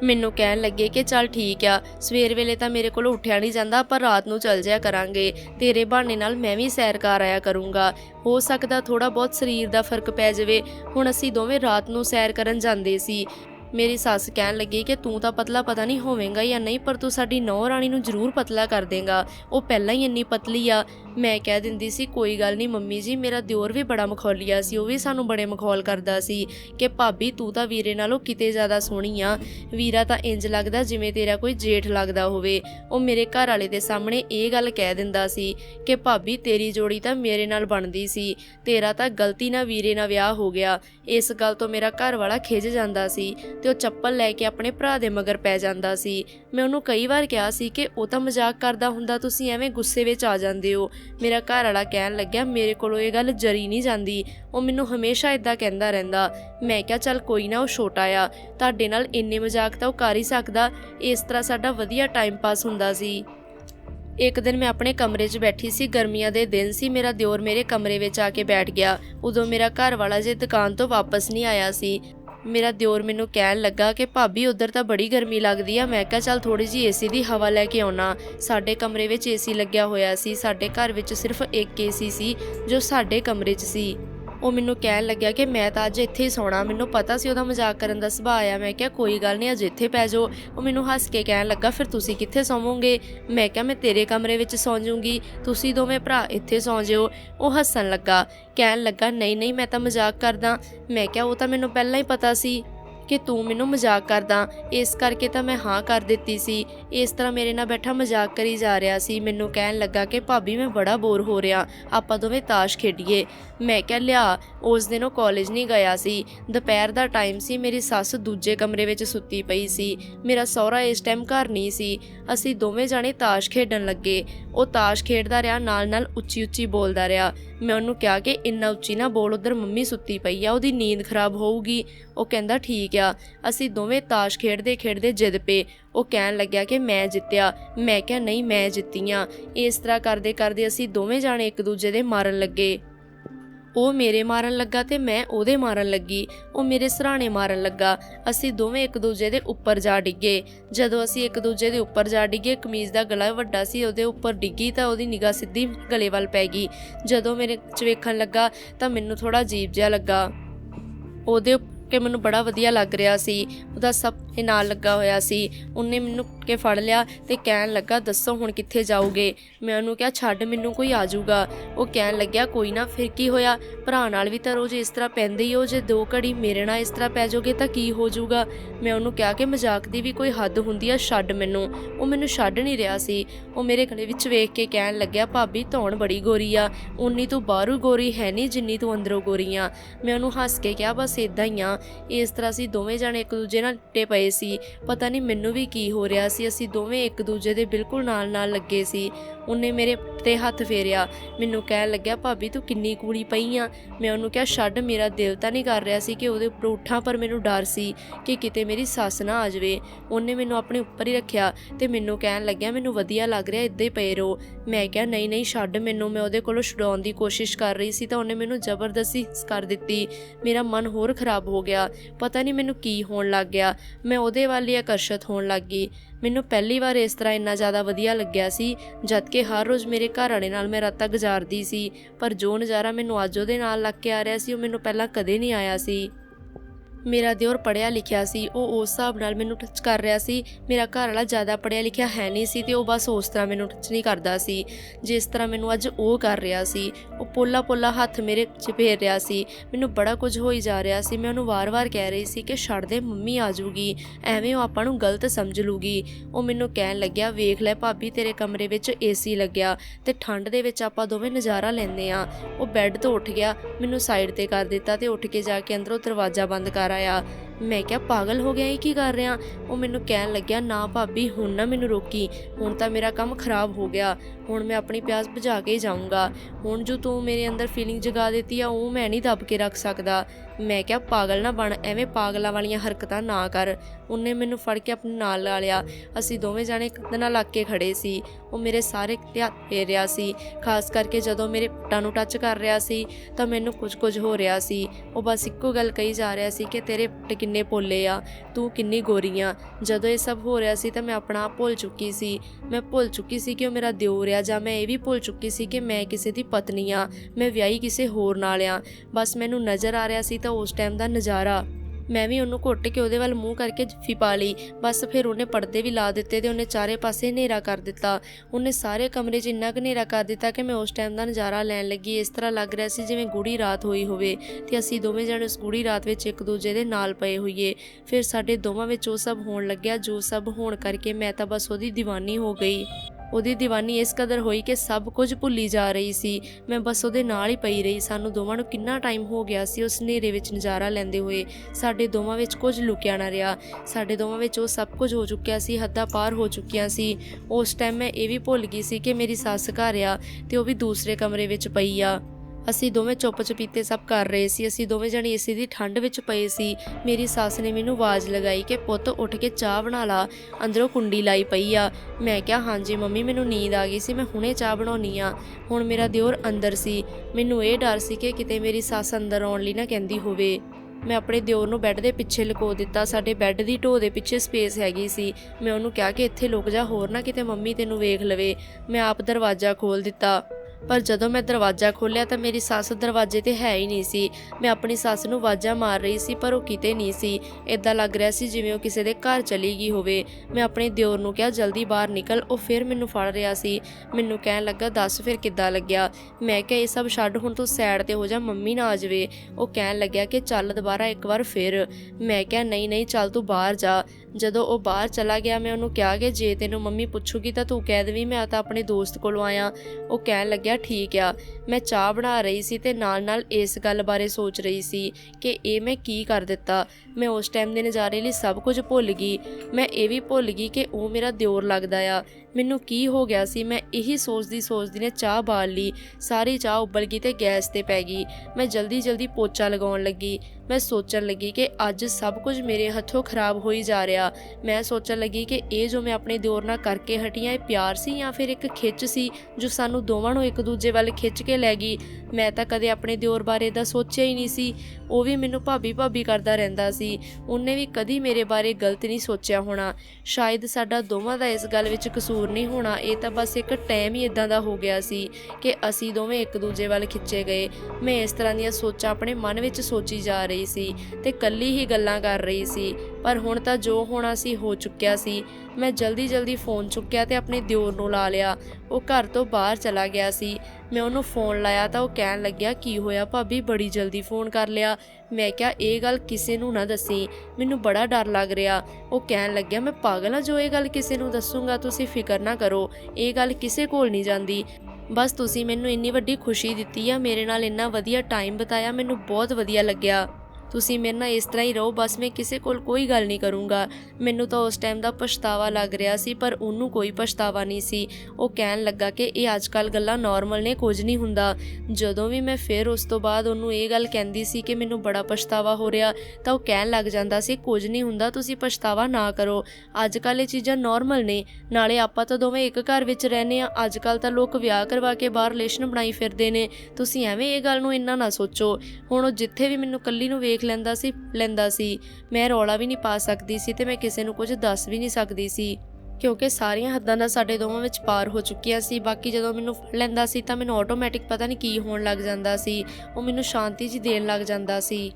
ਮੈਨੂੰ ਕਹਿਣ ਲੱਗੇ ਕਿ ਚੱਲ ਠੀਕ ਆ, ਸਵੇਰ ਵੇਲੇ ਤਾਂ ਮੇਰੇ ਕੋਲ ਉੱਠਿਆ ਨਹੀਂ ਜਾਂਦਾ ਪਰ ਰਾਤ ਨੂੰ ਚੱਲ ਜਾਇਆ ਕਰਾਂਗੇ। ਤੇਰੇ ਬਹਾਨੇ ਨਾਲ ਮੈਂ ਵੀ ਸੈਰ ਕਰ ਆਇਆ ਕਰੂੰਗਾ। ਹੋ ਸਕਦਾ ਥੋੜਾ ਬਹੁਤ ਸਰੀਰ ਦਾ ਫ਼ਰਕ ਪੈ ਜਾਵੇ। ਹੁਣ ਅਸੀਂ ਦੋਵੇਂ ਰਾਤ ਨੂੰ ਸੈਰ ਕਰਨ ਜਾਂਦੇ ਸੀ। ਮੇਰੀ ਸੱਸ ਕਹਿਣ ਲੱਗੀ ਕਿ ਤੂੰ ਤਾਂ ਪਤਲਾ ਪਤਾ ਨਹੀਂ ਹੋਵੇਂਗਾ ਜਾਂ ਨਹੀਂ, ਪਰ ਤੂੰ ਸਾਡੀ ਨੌ ਰਾਣੀ ਨੂੰ ਜ਼ਰੂਰ ਪਤਲਾ ਕਰ ਦੇਂਗਾ। ਉਹ ਪਹਿਲਾਂ ਹੀ ਇੰਨੀ ਪਤਲੀ ਆ। ਮੈਂ ਕਹਿ ਦਿੰਦੀ ਸੀ, ਕੋਈ ਗੱਲ ਨਹੀਂ ਮੰਮੀ ਜੀ, ਮੇਰਾ ਦਿਓਰ ਵੀ ਬੜਾ ਮਖੌਲੀਆ ਸੀ, ਉਹ ਵੀ ਸਾਨੂੰ ਬੜੇ ਮਖੌਲ ਕਰਦਾ ਸੀ ਕਿ ਭਾਬੀ ਤੂੰ ਤਾਂ ਵੀਰੇ ਨਾਲੋਂ ਕਿਤੇ ਜ਼ਿਆਦਾ ਸੋਹਣੀ ਆ। ਵੀਰਾ ਤਾਂ ਇੰਜ ਲੱਗਦਾ ਜਿਵੇਂ ਤੇਰਾ ਕੋਈ ਜੇਠ ਲੱਗਦਾ ਹੋਵੇ। ਉਹ ਮੇਰੇ ਘਰ ਵਾਲੇ ਦੇ ਸਾਹਮਣੇ ਇਹ ਗੱਲ ਕਹਿ ਦਿੰਦਾ ਸੀ ਕਿ ਭਾਬੀ ਤੇਰੀ ਜੋੜੀ ਤਾਂ ਮੇਰੇ ਨਾਲ ਬਣਦੀ ਸੀ, ਤੇਰਾ ਤਾਂ ਗਲਤੀ ਨਾਲ ਵੀਰੇ ਨਾਲ ਵਿਆਹ ਹੋ ਗਿਆ। ਇਸ ਗੱਲ ਤੋਂ ਮੇਰਾ ਘਰ ਵਾਲਾ ਖਿਜ ਜਾਂਦਾ ਸੀ ਤੇ ਉਹ ਚੱਪਲ ਲੈ ਕੇ ਆਪਣੇ ਭਰਾ ਦੇ ਮਗਰ ਪੈ ਜਾਂਦਾ ਸੀ। ਮੈਂ ਉਹਨੂੰ ਕਈ ਵਾਰ ਕਿਹਾ ਸੀ ਕਿ, ਉਹ ਤਾਂ ਮਜ਼ਾਕ ਕਰਦਾ ਹੁੰਦਾ, ਤੁਸੀਂ ਐਵੇਂ ਗੁੱਸੇ ਵਿੱਚ ਆ ਜਾਂਦੇ ਹੋ। ਮੇਰਾ ਘਰ ਵਾਲਾ ਕਹਿਣ ਲੱਗਿਆ, ਮੇਰੇ ਕੋਲੋਂ ਇਹ ਗੱਲ ਜਰੀ ਨਹੀਂ ਜਾਂਦੀ। ਉਹ ਮੈਨੂੰ ਹਮੇਸ਼ਾ ਇਦਾਂ ਕਹਿੰਦਾ ਰਹਿੰਦਾ। ਮੈਂ ਕਿਹਾ, ਚੱਲ ਕੋਈ ਨਾ, ਉਹ ਛੋਟਾ ਆ। ਤੁਹਾਡੇ ਨਾਲ ਇੰਨੇ ਮਜ਼ਾਕ ਤਾਂ ਉਹ ਕਰ ਹੀ ਸਕਦਾ। ਇਸ ਤਰ੍ਹਾਂ ਸਾਡਾ ਵਧੀਆ ਟਾਈਮ ਪਾਸ ਹੁੰਦਾ ਸੀ। ਇੱਕ ਦਿਨ ਮੈਂ ਆਪਣੇ ਕਮਰੇ 'ਚ ਬੈਠੀ ਸੀ। ਗਰਮੀਆਂ ਦੇ ਦਿਨ ਸੀ। ਮੇਰਾ ਦਿਓਰ ਮੇਰੇ ਕਮਰੇ ਵਿੱਚ ਆ ਕੇ ਬੈਠ ਗਿਆ। ਉਦੋਂ ਮੇਰਾ ਘਰ ਵਾਲਾ ਜੇ ਦੁਕਾਨ ਤੋਂ ਵਾਪਸ ਨਹੀਂ ਆਇਆ ਸੀ। ਮੇਰਾ ਦਿਓਰ ਮੈਨੂੰ ਕਹਿਣ ਲੱਗਾ ਕਿ ਭਾਬੀ, ਉਧਰ ਤਾਂ ਬੜੀ ਗਰਮੀ ਲੱਗਦੀ ਆ। ਮੈਂ ਕਿਹਾ, ਚੱਲ ਥੋੜੀ ਜੀ ਏਸੀ ਦੀ ਹਵਾ ਲੈ ਕੇ ਆਉਣਾ। ਸਾਡੇ ਕਮਰੇ ਵਿੱਚ ਏਸੀ ਲੱਗਿਆ ਹੋਇਆ ਸੀ। ਸਾਡੇ ਘਰ ਵਿੱਚ ਸਿਰਫ ਇੱਕ ਏਸੀ ਸੀ, ਜੋ ਸਾਡੇ ਕਮਰੇ 'ਚ ਸੀ। ਉਹ ਮੈਨੂੰ ਕਹਿਣ ਲੱਗਿਆ ਕਿ ਮੈਂ ਤਾਂ ਅੱਜ ਇੱਥੇ ਹੀ ਸੌਣਾ, ਮੈਨੂੰ ਪਤਾ ਸੀ ਉਹਦਾ ਮਜ਼ਾਕ ਕਰਨ ਦਾ ਸੁਭਾਅ ਆ। ਮੈਂ ਕਿਹਾ, ਕੋਈ ਗੱਲ ਨਹੀਂ, ਅੱਜ ਇੱਥੇ ਪੈ ਜਾਓ। ਉਹ ਮੈਨੂੰ ਹੱਸ ਕੇ ਕਹਿਣ ਲੱਗਾ, ਫਿਰ ਤੁਸੀਂ ਕਿੱਥੇ ਸੌਵੋਗੇ? ਮੈਂ ਕਿਹਾ, ਮੈਂ ਤੇਰੇ ਕਮਰੇ ਵਿੱਚ ਸੌਂ ਜਾਊਂਗੀ, ਤੁਸੀਂ ਦੋਵੇਂ ਭਰਾ ਇੱਥੇ ਸੌਂ ਜਿਓ। ਉਹ ਹੱਸਣ ਲੱਗਾ, ਕਹਿਣ ਲੱਗਾ, ਨਹੀਂ ਨਹੀਂ, ਮੈਂ ਤਾਂ ਮਜ਼ਾਕ ਕਰਦਾ। ਮੈਂ ਕਿਹਾ, ਉਹ ਤਾਂ ਮੈਨੂੰ ਪਹਿਲਾਂ ਹੀ ਪਤਾ ਸੀ। ਕਿ ਤੂੰ ਮੈਨੂੰ ਮਜ਼ਾਕ ਕਰਦਾ। ਇਸ ਕਰਕੇ ਤਾਂ ਮੈਂ ਹਾਂ ਕਰ ਦਿੱਤੀ ਸੀ। ਇਸ ਤਰ੍ਹਾਂ ਮੇਰੇ ਨਾਲ ਬੈਠਾ ਮਜ਼ਾਕ ਕਰੀ ਜਾ ਰਿਹਾ ਸੀ। ਮੈਨੂੰ ਕਹਿਣ ਲੱਗਾ ਕਿ ਭਾਬੀ, ਮੈਂ ਬੜਾ ਬੋਰ ਹੋ ਰਿਹਾ। ਆਪਾਂ ਦੋਵੇਂ ਤਾਸ਼ ਖੇਡੀਏ। ਮੈਂ ਕਿਹਾ, ਲਿਆ, ਉਸ ਦਿਨ ਉਹ ਕਾਲਜ ਨਹੀਂ ਗਿਆ ਸੀ। ਦੁਪਹਿਰ ਦਾ ਟਾਈਮ ਸੀ। ਮੇਰੀ ਸੱਸ ਦੂਜੇ ਕਮਰੇ ਵਿੱਚ ਸੁੱਤੀ ਪਈ ਸੀ। ਮੇਰਾ ਸਹੁਰਾ ਇਸ ਟਾਈਮ ਘਰ ਨਹੀਂ ਸੀ। ਅਸੀਂ ਦੋਵੇਂ ਜਾਣੇ ਤਾਸ਼ ਖੇਡਣ ਲੱਗੇ। ਉਹ ਤਾਸ਼ ਖੇਡਦਾ ਰਿਹਾ ਨਾਲ ਨਾਲ ਉੱਚੀ ਉੱਚੀ ਬੋਲਦਾ ਰਿਹਾ। ਮੈਂ ਉਹਨੂੰ ਕਿਹਾ ਕਿ ਇੰਨਾ ਉੱਚੀ ਨਾ ਬੋਲ, ਉਧਰ ਮੰਮੀ ਸੁੱਤੀ ਪਈ ਆ, ਉਹਦੀ ਨੀਂਦ ਖਰਾਬ ਹੋਊਗੀ। ਉਹ ਕਹਿੰਦਾ, ਠੀਕ ਆ। ਅਸੀਂ ਦੋਵੇਂ ਤਾਸ਼ ਖੇਡਦੇ ਖੇਡਦੇ ਜਿੱਦ ਪਏ। ਉਹ ਕਹਿਣ ਲੱਗਿਆ ਕਿ ਮੈਂ ਜਿੱਤਿਆ। ਮੈਂ ਕਿਹਾ, ਨਹੀਂ, ਮੈਂ ਜਿੱਤੀ ਆ। ਇਸ ਤਰ੍ਹਾਂ ਕਰਦੇ ਕਰਦੇ ਅਸੀਂ ਦੋਵੇਂ ਜਾਣੇ ਇੱਕ ਦੂਜੇ ਦੇ ਮਾਰਨ ਲੱਗੇ। ਉਹ ਮੇਰੇ ਮਾਰਨ ਲੱਗਾ ਤੇ ਮੈਂ ਉਹਦੇ ਮਾਰਨ ਲੱਗੀ। ਉਹ ਮੇਰੇ ਸਰਾਣੇ ਮਾਰਨ ਲੱਗਾ। ਅਸੀਂ ਦੋਵੇਂ ਇੱਕ ਦੂਜੇ ਦੇ ਉੱਪਰ ਜਾ ਡਿੱਗੇ। ਜਦੋਂ ਅਸੀਂ ਇੱਕ ਦੂਜੇ ਦੇ ਉੱਪਰ ਜਾ ਡਿੱਗੇ, ਕਮੀਜ਼ ਦਾ ਗਲਾ ਵੱਡਾ ਸੀ, ਉਹਦੇ ਉੱਪਰ ਡਿੱਗੀ ਤਾਂ ਉਹਦੀ ਨਿਗਾਹ ਸਿੱਧੀ ਗਲੇ ਵੱਲ ਪੈ ਗਈ। ਜਦੋਂ ਮੇਰੇ ਚ ਵੇਖਣ ਲੱਗਾ ਤਾਂ ਮੈਨੂੰ ਥੋੜਾ ਅਜੀਬ ਜਿਹਾ ਲੱਗਾ। ਉਹਦੇ ਕਿ ਮੈਨੂੰ ਬੜਾ ਵਧੀਆ ਲੱਗ ਰਿਹਾ ਸੀ। ਉਹਦਾ ਸਭ ਇਹ ਨਾਲ ਲੱਗਾ ਹੋਇਆ ਸੀ। ਉਹਨੇ ਮੈਨੂੰ ਕੇ ਫੜ ਲਿਆ ਤੇ ਕਹਿਣ ਲੱਗਾ, ਦੱਸੋ ਹੁਣ ਕਿੱਥੇ ਜਾਓਗੇ? ਮੈਂ ਉਹਨੂੰ ਕਿਹਾ, ਛੱਡ, ਮੈਨੂੰ ਕੋਈ ਆ ਜਾਊਗਾ ਉਹ ਕਹਿਣ ਲੱਗਿਆ, ਕੋਈ ਨਾ, ਫਿਰ ਕੀ ਹੋਇਆ? ਭਰਾ ਨਾਲ ਵੀ ਤਾਂ ਰੋਜ਼ ਇਸ ਤਰ੍ਹਾਂ ਪੈਂਦੇ ਹੀ ਹੋ, ਜੇ ਦੋ ਘੜੀ ਮੇਰੇ ਨਾਲ ਇਸ ਤਰ੍ਹਾਂ ਪੈ ਜਾਓਗੇ ਤਾਂ ਕੀ ਹੋ ਜਾਊਗਾ? ਮੈਂ ਉਹਨੂੰ ਕਿਹਾ ਕਿ ਮਜ਼ਾਕ ਦੀ ਵੀ ਕੋਈ ਹੱਦ ਹੁੰਦੀ ਆ, ਛੱਡ ਮੈਨੂੰ। ਉਹ ਮੈਨੂੰ ਛੱਡ ਨਹੀਂ ਰਿਹਾ ਸੀ। ਉਹ ਮੇਰੇ ਗਲੇ ਵਿੱਚ ਵੇਖ ਕੇ ਕਹਿਣ ਲੱਗਿਆ, ਭਾਬੀ, ਧੌਣ ਬੜੀ ਗੋਰੀ ਆ। ਉਨੀ ਤੂੰ ਬਾਹਰੋਂ ਗੋਰੀ ਹੈ ਨਹੀਂ, ਜਿੰਨੀ ਤੂੰ ਅੰਦਰੋਂ ਗੋਰੀ ਆ ਮੈਂ ਉਹਨੂੰ ਹੱਸ ਕੇ ਕਿਹਾ, ਬਸ ਇਦਾਂ ਹੀ ਆ। ਇਸ ਤਰ੍ਹਾਂ ਅਸੀਂ ਦੋਵੇਂ ਜਣੇ ਇੱਕ ਦੂਜੇ ਨਾਲ ਟੇ ਪਏ ਸੀ। ਪਤਾ ਨਹੀਂ ਮੈਨੂੰ ਵੀ ਕੀ ਹੋ ਰਿਹਾ ਸੀ ਅਸੀਂ ਦੋਵੇਂ ਇੱਕ ਦੂਜੇ ਦੇ ਬਿਲਕੁਲ ਨਾਲ ਨਾਲ ਲੱਗੇ ਸੀ। ਉਹਨੇ ਮੇਰੇ ਤੇ ਹੱਥ ਫੇਰਿਆ। ਮੈਨੂੰ ਕਹਿਣ ਲੱਗਿਆ, ਭਾਬੀ, ਤੂੰ ਕਿੰਨੀ ਕੂੜੀ ਪਈ ਆ? ਮੈਂ ਉਹਨੂੰ ਕਿਹਾ, ਛੱਡ, ਮੇਰਾ ਦਿਲ ਤਾਂ ਨਹੀਂ ਕਰ ਰਿਹਾ ਸੀ ਕਿ ਉਹਦੇ ਉੱਪਰ ਉੱਠਾਂ, ਪਰ ਮੈਨੂੰ ਡਰ ਸੀ ਕਿ ਕਿਤੇ ਮੇਰੀ ਸੱਸ ਨਾ ਆ ਜਾਵੇ। ਉਹਨੇ ਮੈਨੂੰ ਆਪਣੇ ਉੱਪਰ ਹੀ ਰੱਖਿਆ ਤੇ ਮੈਨੂੰ ਕਹਿਣ ਲੱਗਿਆ, ਮੈਨੂੰ ਵਧੀਆ ਲੱਗ ਰਿਹਾ, ਇੱਦਾਂ ਹੀ ਪਏ ਰਹੋ। ਮੈਂ ਕਿਹਾ, ਨਹੀਂ ਨਹੀਂ, ਛੱਡ, ਮੈਨੂੰ ਮੈਂ ਉਹਦੇ ਕੋਲੋਂ ਛੁਡਾਉਣ ਦੀ ਕੋਸ਼ਿਸ਼ ਕਰ ਰਹੀ ਸੀ ਤਾਂ ਉਹਨੇ ਮੈਨੂੰ ਜ਼ਬਰਦਸਤੀ ਕਰ ਦਿੱਤੀ। ਮੇਰਾ ਮਨ ਹੋਰ ਖਰਾਬ ਹੋ ਗਿਆ। ਪਤਾ ਨਹੀਂ ਮੈਨੂੰ ਕੀ ਹੋਣ ਲੱਗ ਗਿਆ। ਮੈਂ ਉਹਦੇ ਵੱਲ ਹੀ ਆਕਰਸ਼ਿਤ ਹੋਣ ਲੱਗ ਗਈ। ਮੈਨੂੰ ਪਹਿਲੀ ਵਾਰ ਇਸ ਤਰ੍ਹਾਂ ਇੰਨਾ ਜ਼ਿਆਦਾ ਵਧੀਆ ਲੱਗਿਆ ਸੀ, ਜਦ ਕਿ ਹਰ ਰੋਜ਼ ਮੇਰੇ ਘਰ ਵਾਲੇ ਨਾਲ ਮੈਂ ਰਾਤਾਂ ਗੁਜ਼ਾਰਦੀ ਸੀ, ਪਰ ਜੋ ਨਜ਼ਾਰਾ ਮੈਨੂੰ ਅੱਜ ਉਹਦੇ ਨਾਲ ਲੱਗ ਕੇ ਆ ਰਿਹਾ ਸੀ, ਉਹ ਮੈਨੂੰ ਪਹਿਲਾਂ ਕਦੇ ਨਹੀਂ ਆਇਆ ਸੀ। ਮੇਰਾ ਦਿਓਰ ਪੜਿਆ ਲਿਖਿਆ ਸੀ, ਉਹ ਉਸ ਹਿਸਾਬ ਨਾਲ ਮੈਨੂੰ ਟੱਚ ਕਰ ਰਿਹਾ ਸੀ। ਮੇਰਾ ਘਰ ਵਾਲਾ ਜ਼ਿਆਦਾ ਪੜਿਆ ਲਿਖਿਆ ਹੈ ਨਹੀਂ ਸੀ ਤੇ ਉਹ ਬਸ ਉਸ ਤਰ੍ਹਾਂ ਮੈਨੂੰ ਟੱਚ ਨਹੀਂ ਕਰਦਾ ਸੀ, ਜਿਸ ਤਰ੍ਹਾਂ ਮੈਨੂੰ ਅੱਜ ਉਹ ਕਰ ਰਿਹਾ ਸੀ। ਉਹ ਪੋਲਾ ਪੋਲਾ ਹੱਥ ਮੇਰੇ 'ਚ ਰਿਹਾ ਸੀ। ਮੈਨੂੰ ਬੜਾ ਕੁਝ ਹੋਈ ਜਾ ਰਿਹਾ ਸੀ। ਮੈਂ ਉਹਨੂੰ ਵਾਰ-ਵਾਰ ਕਹਿ ਰਹੀ ਸੀ ਕਿ ਛੱਡ ਦੇ, ਮੰਮੀ ਆ ਜਾਊਗੀ। ਐਵੇਂ ਉਹ ਆਪਾਂ ਨੂੰ ਗਲਤ ਸਮਝ ਲੂਗੀ। ਉਹ ਮੈਨੂੰ ਕਹਿਣ ਲੱਗਿਆ, ਵੇਖ ਲੈ ਭਾਬੀ, ਤੇਰੇ ਕਮਰੇ ਵਿੱਚ ਏਸੀ ਲੱਗਿਆ ਤੇ ਠੰਡ ਦੇ ਵਿੱਚ ਆਪਾਂ ਦੋਵੇਂ ਨਜ਼ਾਰਾ ਲੈਂਦੇ ਆ ਉਹ ਬੈੱਡ ਤੋਂ ਉੱਠ ਗਿਆ, ਮੈਨੂੰ ਸਾਈਡ ਤੇ ਕਰ ਦਿੱਤਾ ਤੇ ਉੱਠ ਕੇ ਜਾ ਕੇ ਅੰਦਰੋਂ ਦਰਵਾਜ਼ਾ ਬੰਦ ਕਰ ਆਇਆ ਮੈਂ ਕਿਹਾ, ਪਾਗਲ ਹੋ ਗਿਆ ਇਹ ਕੀ ਕਰ ਰਿਹਾ? ਉਹ ਮੈਨੂੰ ਕਹਿਣ ਲੱਗਿਆ, ਨਾ ਭਾਬੀ, ਹੁਣ ਨਾ ਮੈਨੂੰ ਰੋਕੀ। ਹੁਣ ਤਾਂ ਮੇਰਾ ਕੰਮ ਖਰਾਬ ਹੋ ਗਿਆ। ਹੁਣ ਮੈਂ ਆਪਣੀ ਪਿਆਸ ਬੁਝਾ ਕੇ ਹੀ ਜਾਊਂਗਾ। ਹੁਣ ਜੋ ਤੂੰ ਮੇਰੇ ਅੰਦਰ ਫੀਲਿੰਗ ਜਗਾ ਦਿੱਤੀ ਆ, ਉਹ ਮੈਂ ਨਹੀਂ ਦੱਬ ਕੇ ਰੱਖ ਸਕਦਾ। ਮੈਂ ਕਿਹਾ, ਪਾਗਲ ਨਾ ਬਣ, ਐਵੇਂ ਪਾਗਲਾਂ ਵਾਲੀਆਂ ਹਰਕਤਾਂ ਨਾ ਕਰ। ਉਹਨੇ ਮੈਨੂੰ ਫੜ ਕੇ ਆਪਣੇ ਨਾਲ ਲਾ ਲਿਆ। ਅਸੀਂ ਦੋਵੇਂ ਜਾਣੇ ਕੰਧ ਨਾਲ ਲੱਗ ਕੇ ਖੜੇ ਸੀ। ਉਹ ਮੇਰੇ ਸਾਰੇ ਹੱਥ ਫੇਰ ਰਿਹਾ ਸੀ। ਖਾਸ ਕਰਕੇ ਜਦੋਂ ਮੇਰੇ ਪੱਟਾਂ ਨੂੰ ਟੱਚ ਕਰ ਰਿਹਾ ਸੀ, ਤਾਂ ਮੈਨੂੰ ਕੁਝ ਕੁਝ ਹੋ ਰਿਹਾ ਸੀ। ਉਹ ਬਸ ਇੱਕੋ ਗੱਲ ਕਹੀ ਜਾ ਰਿਹਾ ਸੀ ਕਿ, ਤੇਰੇ ਪੱਟ ਕਿੰਨੇ ਪੋਲੇ ਆ, ਤੂੰ ਕਿੰਨੀ ਗੋਰੀ ਆ। ਜਦੋਂ ਇਹ ਸਭ ਹੋ ਰਿਹਾ ਸੀ, ਤਾਂ ਮੈਂ ਆਪਣਾ ਆਪ ਭੁੱਲ ਚੁੱਕੀ ਸੀ। ਮੈਂ ਭੁੱਲ ਚੁੱਕੀ ਸੀ ਕਿ ਉਹ ਮੇਰਾ ਦਿਓਰ ਆ ਜਾਂ ਮੈਂ ਇਹ ਵੀ ਭੁੱਲ ਚੁੱਕੀ ਸੀ ਕਿ ਮੈਂ ਕਿਸੇ ਦੀ ਪਤਨੀ ਆ, ਮੈਂ ਵਿਆਹੀ ਕਿਸੇ ਹੋਰ ਨਾਲ ਆ। ਬਸ ਮੈਨੂੰ ਨਜ਼ਰ ਆ ਰਿਹਾ ਸੀ ਤਾਂ ਉਸ ਟਾਈਮ ਦਾ ਨਜ਼ਾਰਾ। ਮੈਂ ਵੀ ਉਹਨੂੰ ਘੁੱਟ ਕੇ ਉਹਦੇ ਵੱਲ ਮੂੰਹ ਕਰਕੇ ਜੱਫੀ ਪਾ ਲਈ। ਬਸ ਫਿਰ ਉਹਨੇ ਪਰਦੇ ਵੀ ਲਾ ਦਿੱਤੇ ਤੇ ਉਹਨੇ ਚਾਰੇ ਪਾਸੇ ਹਨੇਰਾ ਕਰ ਦਿੱਤਾ। ਉਹਨੇ ਸਾਰੇ ਕਮਰੇ 'ਚ ਇੰਨਾ ਕੁ ਹਨੇਰਾ ਕਰ ਦਿੱਤਾ ਕਿ ਮੈਂ ਉਸ ਟਾਈਮ ਦਾ ਨਜ਼ਾਰਾ ਲੈਣ ਲੱਗੀ। ਇਸ ਤਰ੍ਹਾਂ ਲੱਗ ਰਿਹਾ ਸੀ ਜਿਵੇਂ ਗੂੜੀ ਰਾਤ ਹੋਈ ਹੋਵੇ ਤੇ ਅਸੀਂ ਦੋਵੇਂ ਜਣੇ ਉਸ ਗੂੜੀ ਰਾਤ ਵਿੱਚ ਇੱਕ ਦੂਜੇ ਦੇ ਨਾਲ ਪਏ ਹੋਈਏ। ਫਿਰ ਸਾਡੇ ਦੋਵਾਂ ਵਿੱਚ ਉਹ ਸਭ ਹੋਣ ਲੱਗਿਆ। ਜੋ ਸਭ ਹੋਣ ਕਰਕੇ ਮੈਂ ਤਾਂ ਬਸ ਉਹਦੀ دیਵਾਨੀ ਹੋ ਗਈ। ਉਹਦੀ دیਵਾਨੀ ਇਸ ਕਦਰ ਹੋਈ ਕਿ ਸਭ ਕੁਝ ਭੁੱਲੀ ਜਾ ਰਹੀ ਸੀ। ਮੈਂ ਬਸ ਉਹਦੇ ਨਾਲ ਹੀ ਪਈ ਰਹੀ। ਸਾਨੂੰ ਦੋਵਾਂ ਨੂੰ ਕਿੰਨਾ ਟਾਈਮ ਹੋ ਗਿਆ ਸੀ ਉਸ ਹਨੇਰੇ ਵਿੱਚ ਨਜ਼ਾਰਾ ਲੈਂਦੇ ਹੋਏ। ਸਾਡੇ ਦੋਵਾਂ ਵਿੱਚ ਕੁਝ ਲੁਕਿਆ ਨਾ ਰਿਹਾ। ਸਾਡੇ ਦੋਵਾਂ ਵਿੱਚ ਉਹ ਸਭ ਕੁਝ ਹੋ ਚੁੱਕਿਆ ਸੀ, ਹੱਦਾਂ ਪਾਰ ਹੋ ਚੁੱਕੀਆਂ ਸੀ। ਉਸ ਟਾਈਮ ਮੈਂ ਇਹ ਵੀ ਭੁੱਲ ਗਈ ਸੀ ਕਿ ਮੇਰੀ ਸੱਸ ਘਰ ਆ ਤੇ ਉਹ ਵੀ ਦੂਸਰੇ ਕਮਰੇ ਵਿੱਚ ਪਈ ਆ। ਅਸੀਂ ਦੋਵੇਂ ਚੁੱਪ ਚਪੀਤੇ ਸਭ ਕਰ ਰਹੇ ਸੀ। ਅਸੀਂ ਦੋਵੇਂ ਜਣੇ ਏਸੀ ਦੀ ਠੰਡ ਵਿੱਚ ਪਏ ਸੀ। ਮੇਰੀ ਸੱਸ ਨੇ ਮੈਨੂੰ ਆਵਾਜ਼ ਲਗਾਈ ਕਿ, ਪੁੱਤ, ਉੱਠ ਕੇ ਚਾਹ ਬਣਾ ਲਾ। ਅੰਦਰੋਂ ਕੁੰਡੀ ਲਾਈ ਪਈ ਆ। ਮੈਂ ਕਿਹਾ, ਹਾਂਜੀ ਮੰਮੀ, ਮੈਨੂੰ ਨੀਂਦ ਆ ਗਈ ਸੀ। ਮੈਂ ਹੁਣੇ ਚਾਹ ਬਣਾਉਣੀ ਆ। ਹੁਣ ਮੇਰਾ ਦਿਓਰ ਅੰਦਰ ਸੀ। ਮੈਨੂੰ ਇਹ ਡਰ ਸੀ ਕਿ ਕਿਤੇ ਮੇਰੀ ਸੱਸ ਅੰਦਰ ਆਉਣ ਲਈ ਨਾ ਕਹਿੰਦੀ ਹੋਵੇ। ਮੈਂ ਆਪਣੇ ਦਿਓਰ ਨੂੰ ਬੈੱਡ ਦੇ ਪਿੱਛੇ ਲੁਕੋ ਦਿੱਤਾ। ਸਾਡੇ ਬੈੱਡ ਦੀ ਢੋ ਦੇ ਪਿੱਛੇ ਸਪੇਸ ਹੈਗੀ ਸੀ। ਮੈਂ ਉਹਨੂੰ ਕਿਹਾ ਕਿ, ਇੱਥੇ ਲੁਕ ਜਾ, ਹੋਰ ਨਾ ਕਿਤੇ ਮੰਮੀ ਤੈਨੂੰ ਵੇਖ ਲਵੇ। ਮੈਂ ਆਪ ਦਰਵਾਜ਼ਾ ਖੋਲ ਦਿੱਤਾ। ਪਰ ਜਦੋਂ ਮੈਂ ਦਰਵਾਜ਼ਾ ਖੋਲ੍ਹਿਆ ਤਾਂ ਮੇਰੀ ਸੱਸ ਦਰਵਾਜ਼ੇ ਤੇ ਹੈ ਹੀ ਨਹੀਂ ਸੀ। ਮੈਂ ਆਪਣੀ ਸੱਸ ਨੂੰ ਆਵਾਜ਼ਾਂ ਮਾਰ ਰਹੀ ਸੀ, ਪਰ ਉਹ ਕਿਤੇ ਨਹੀਂ ਸੀ। ਇਦਾਂ ਲੱਗ ਰਿਹਾ ਸੀ ਜਿਵੇਂ ਉਹ ਕਿਸੇ ਦੇ ਘਰ ਚਲੀ ਗਈ ਹੋਵੇ। ਮੈਂ ਆਪਣੇ ਦਿਓਰ ਨੂੰ ਕਿਹਾ, ਜਲਦੀ ਬਾਹਰ ਨਿਕਲ। ਉਹ ਫਿਰ ਮੈਨੂੰ ਫੜ ਰਿਹਾ ਸੀ। ਮੈਨੂੰ ਕਹਿਣ ਲੱਗਾ, ਦੱਸ ਫਿਰ ਕਿੱਦਾਂ ਲੱਗਿਆ? ਮੈਂ ਕਿਹਾ, ਇਹ ਸਭ ਛੱਡ, ਹੁਣ ਤੂੰ ਸਾਈਡ ਤੇ ਹੋ ਜਾ, ਮੰਮੀ ਨਾ ਆ ਜਾਵੇ। ਉਹ ਕਹਿਣ ਲੱਗਿਆ ਕਿ, ਚੱਲ ਦੁਬਾਰਾ ਇੱਕ ਵਾਰ ਫਿਰ। ਮੈਂ ਕਿਹਾ, ਨਹੀਂ ਨਹੀਂ, ਚੱਲ ਤੂੰ ਬਾਹਰ ਜਾ। ਜਦੋਂ ਉਹ ਬਾਹਰ ਚਲਾ ਗਿਆ, ਮੈਂ ਉਹਨੂੰ ਕਿਹਾ ਕਿ, ਜੇ ਤੈਨੂੰ ਮੰਮੀ ਪੁੱਛੂਗੀ ਤਾਂ ਤੂੰ ਕਹਿ ਦੇਵੀਂ, ਮੈਂ ਤਾਂ ਆਪਣੇ ਦੋਸਤ ਕੋਲੋਂ ਆਇਆ। ਉਹ ਕਹਿਣ ਲੱਗਿਆ ਠੀਕ ਆ। ਮੈਂ ਚਾਹ ਬਣਾ ਰਹੀ ਸੀ ਤੇ ਨਾਲ-ਨਾਲ ਇਸ ਗੱਲ ਬਾਰੇ ਸੋਚ ਰਹੀ ਸੀ ਕਿ ਇਹ ਮੈਂ ਕੀ ਕਰ ਦਿੱਤਾ। ਮੈਂ ਉਸ ਟਾਈਮ ਦੇ ਨਜ਼ਾਰੇ ਲਈ ਸਭ ਕੁਝ ਭੁੱਲ ਗਈ। ਮੈਂ ਇਹ ਵੀ ਭੁੱਲ ਗਈ ਕਿ ਉਹ ਮੇਰਾ ਦਿਓਰ ਲੱਗਦਾ ਆ। ਮੈਨੂੰ ਕੀ ਹੋ ਗਿਆ ਸੀ, ਮੈਂ ਇਹੀ ਸੋਚਦੀ ਸੋਚਦੀ ਨੇ ਚਾਹ ਬਾਲ ਲਈ। ਸਾਰੀ ਚਾਹ ਉਬਲ ਗਈ ਤੇ ਗੈਸ ਤੇ ਪੈ ਗਈ। ਮੈਂ ਜਲਦੀ ਜਲਦੀ ਪੋਚਾ ਲਗਾਉਣ ਲੱਗੀ। ਮੈਂ ਸੋਚਣ ਲੱਗੀ ਕਿ ਅੱਜ ਸਭ ਕੁਝ ਮੇਰੇ ਹੱਥੋਂ ਖਰਾਬ ਹੋਈ ਜਾ ਰਿਹਾ। ਮੈਂ ਸੋਚਣ ਲੱਗੀ ਕਿ ਇਹ ਜੋ ਮੈਂ ਆਪਣੇ ਦਿਓਰ ਨਾਲ ਕਰਕੇ ਹਟੀਆਂ ਇਹ ਪਿਆਰ ਸੀ ਜਾਂ ਫਿਰ ਇੱਕ ਖਿੱਚ ਸੀ ਜੋ ਸਾਨੂੰ ਦੋਵਾਂ ਨੂੰ ਇੱਕ ਦੂਜੇ ਵੱਲ ਖਿੱਚ ਕੇ ਲੈ ਗਈ? ਮੈਂ ਤਾਂ ਕਦੇ ਆਪਣੇ ਦਿਓਰ ਬਾਰੇ ਦਾ ਸੋਚਿਆ ਹੀ ਨਹੀਂ ਸੀ। ਉਹ ਵੀ ਮੈਨੂੰ ਭਾਬੀ ਭਾਬੀ ਕਰਦਾ ਰਹਿੰਦਾ ਸੀ। ਉਹਨੇ ਵੀ ਕਦੀ ਮੇਰੇ ਬਾਰੇ ਗਲਤ ਨਹੀਂ ਸੋਚਿਆ ਹੋਣਾ। ਸ਼ਾਇਦ ਸਾਡਾ ਦੋਵਾਂ ਦਾ ਇਸ ਗੱਲ ਵਿੱਚ ਕਸੂਰ ਨਹੀਂ ਹੋਣਾ, ਇਹ ਤਾਂ ਬਸ ਇੱਕ ਟਾਈਮ ਹੀ ਇਦਾਂ ਦਾ ਹੋ ਗਿਆ ਸੀ ਕਿ ਅਸੀਂ ਦੋਵੇਂ ਇੱਕ ਦੂਜੇ ਵੱਲ ਖਿੱਚੇ ਗਏ। ਮੈਂ ਇਸ ਤਰ੍ਹਾਂ ਦੀਆਂ ਸੋਚਾਂ ਆਪਣੇ ਮਨ ਵਿੱਚ ਸੋਚੀ ਜਾ ਰਹੀ ਸੀ ਤੇ ਕੱਲੀ ਹੀ ਗੱਲਾਂ ਕਰ ਰਹੀ ਸੀ। ਪਰ ਹੁਣ ਤਾਂ ਜੋ ਹੋਣਾ ਸੀ, ਹੋ ਚੁੱਕਿਆ ਸੀ। ਮੈਂ ਜਲਦੀ ਜਲਦੀ ਫੋਨ ਚੁੱਕਿਆ ਤੇ ਆਪਣੇ ਦਿਓਰ ਨੂੰ ਲਾ ਲਿਆ। ਉਹ ਘਰ ਤੋਂ ਬਾਹਰ ਚਲਾ ਗਿਆ ਸੀ। ਮੈਂ ਉਹਨੂੰ ਫੋਨ ਲਾਇਆ ਤਾਂ ਉਹ ਕਹਿਣ ਲੱਗਿਆ, ਕੀ ਹੋਇਆ ਭਾਬੀ? ਬੜੀ ਜਲਦੀ ਫੋਨ ਕਰ ਲਿਆ। ਮੈਂ ਕਿਹਾ, ਇਹ ਗੱਲ ਕਿਸੇ ਨੂੰ ਨਾ ਦੱਸੀ। ਮੈਨੂੰ ਬੜਾ ਡਰ ਲੱਗ ਰਿਹਾ। ਉਹ ਕਹਿਣ ਲੱਗਿਆ, ਮੈਂ ਪਾਗਲ ਆ ਜੋ ਇਹ ਗੱਲ ਕਿਸੇ ਨੂੰ ਦੱਸੂਗਾ। ਤੁਸੀਂ ਫਿਕਰ ਨਾ ਕਰੋ। ਇਹ ਗੱਲ ਕਿਸੇ ਕੋਲ ਨਹੀਂ ਜਾਂਦੀ। ਬਸ ਤੁਸੀਂ ਮੈਨੂੰ ਇੰਨੀ ਵੱਡੀ ਖੁਸ਼ੀ ਦਿੱਤੀ ਆ। ਮੇਰੇ ਨਾਲ ਇੰਨਾ ਵਧੀਆ ਟਾਈਮ ਬਿਤਾਇਆ। ਮੈਨੂੰ ਬਹੁਤ ਵਧੀਆ ਲੱਗਿਆ। ਤੁਸੀਂ ਮੇਰੇ ਨਾਲ ਇਸ ਤਰ੍ਹਾਂ ਹੀ ਰਹੋ, ਬਸ ਮੈਂ ਕਿਸੇ ਕੋਲ ਕੋਈ ਗੱਲ ਨਹੀਂ ਕਰੂੰਗਾ। ਮੈਨੂੰ ਤਾਂ ਉਸ ਟਾਈਮ ਦਾ ਪਛਤਾਵਾ ਲੱਗ ਰਿਹਾ ਸੀ, ਪਰ ਉਹਨੂੰ ਕੋਈ ਪਛਤਾਵਾ ਨਹੀਂ ਸੀ। ਉਹ ਕਹਿਣ ਲੱਗਾ ਕਿ ਇਹ ਅੱਜ ਅੱਜਕੱਲ ਗੱਲਾਂ ਨਾਰਮਲ ਨੇ, ਕੁਝ ਨਹੀਂ ਹੁੰਦਾ। ਜਦੋਂ ਵੀ ਮੈਂ ਫਿਰ ਉਸ ਤੋਂ ਬਾਅਦ ਉਹਨੂੰ ਇਹ ਗੱਲ ਕਹਿੰਦੀ ਸੀ ਕਿ ਮੈਨੂੰ ਬੜਾ ਪਛਤਾਵਾ ਹੋ ਰਿਹਾ, ਤਾਂ ਉਹ ਕਹਿਣ ਲੱਗ ਜਾਂਦਾ ਸੀ, ਕੁਝ ਨਹੀਂ ਹੁੰਦਾ, ਤੁਸੀਂ ਪਛਤਾਵਾ ਨਾ ਕਰੋ। ਅੱਜ ਅੱਜਕੱਲ ਇਹ ਚੀਜ਼ਾਂ ਨਾਰਮਲ ਨੇ। ਨਾਲੇ ਆਪਾਂ ਤਾਂ ਦੋਵੇਂ ਇੱਕ ਘਰ ਵਿੱਚ ਰਹਿੰਦੇ ਆ ਅੱਜਕੱਲ ਤਾਂ ਲੋਕ ਵਿਆਹ ਕਰਵਾ ਕੇ ਬਾਹਰ ਰਿਲੇਸ਼ਨ ਬਣਾਈ ਫਿਰਦੇ ਨੇ। ਤੁਸੀਂ ਐਵੇਂ ਇਹ ਗੱਲ ਨੂੰ ਇੰਨਾ ਨਾ ਸੋਚੋ। ਹੁਣ ਉਹ ਜਿੱਥੇ ਵੀ ਮੈਨੂੰ ਕੱਲੀ ਨੂੰ ਵੇਖ ਲੈਂਦਾ ਸੀ ਲੈਂਦਾ ਸੀ। ਮੈਂ ਰੌਲਾ ਵੀ ਨਹੀਂ ਪਾ ਸਕਦੀ ਸੀ ਤੇ ਮੈਂ ਕਿਸੇ ਨੂੰ ਕੁਝ ਦੱਸ ਵੀ ਨਹੀਂ ਸਕਦੀ ਸੀ। ਕਿਉਂਕਿ ਸਾਰੀਆਂ ਹੱਦਾਂ ਦਾ ਸਾਡੇ ਦੋਵਾਂ ਵਿੱਚ ਪਾਰ ਹੋ ਚੁੱਕੀਆਂ ਸੀ। ਬਾਕੀ ਜਦੋਂ ਮੈਨੂੰ ਫੜ ਲੈਂਦਾ ਸੀ ਤਾਂ ਮੈਨੂੰ ਆਟੋਮੈਟਿਕ ਪਤਾ ਨਹੀਂ ਕੀ ਹੋਣ ਲੱਗ ਜਾਂਦਾ ਸੀ। ਉਹ ਮੈਨੂੰ ਸ਼ਾਂਤੀ ਜੀ ਦੇਣ ਲੱਗ ਜਾਂਦਾ ਸੀ।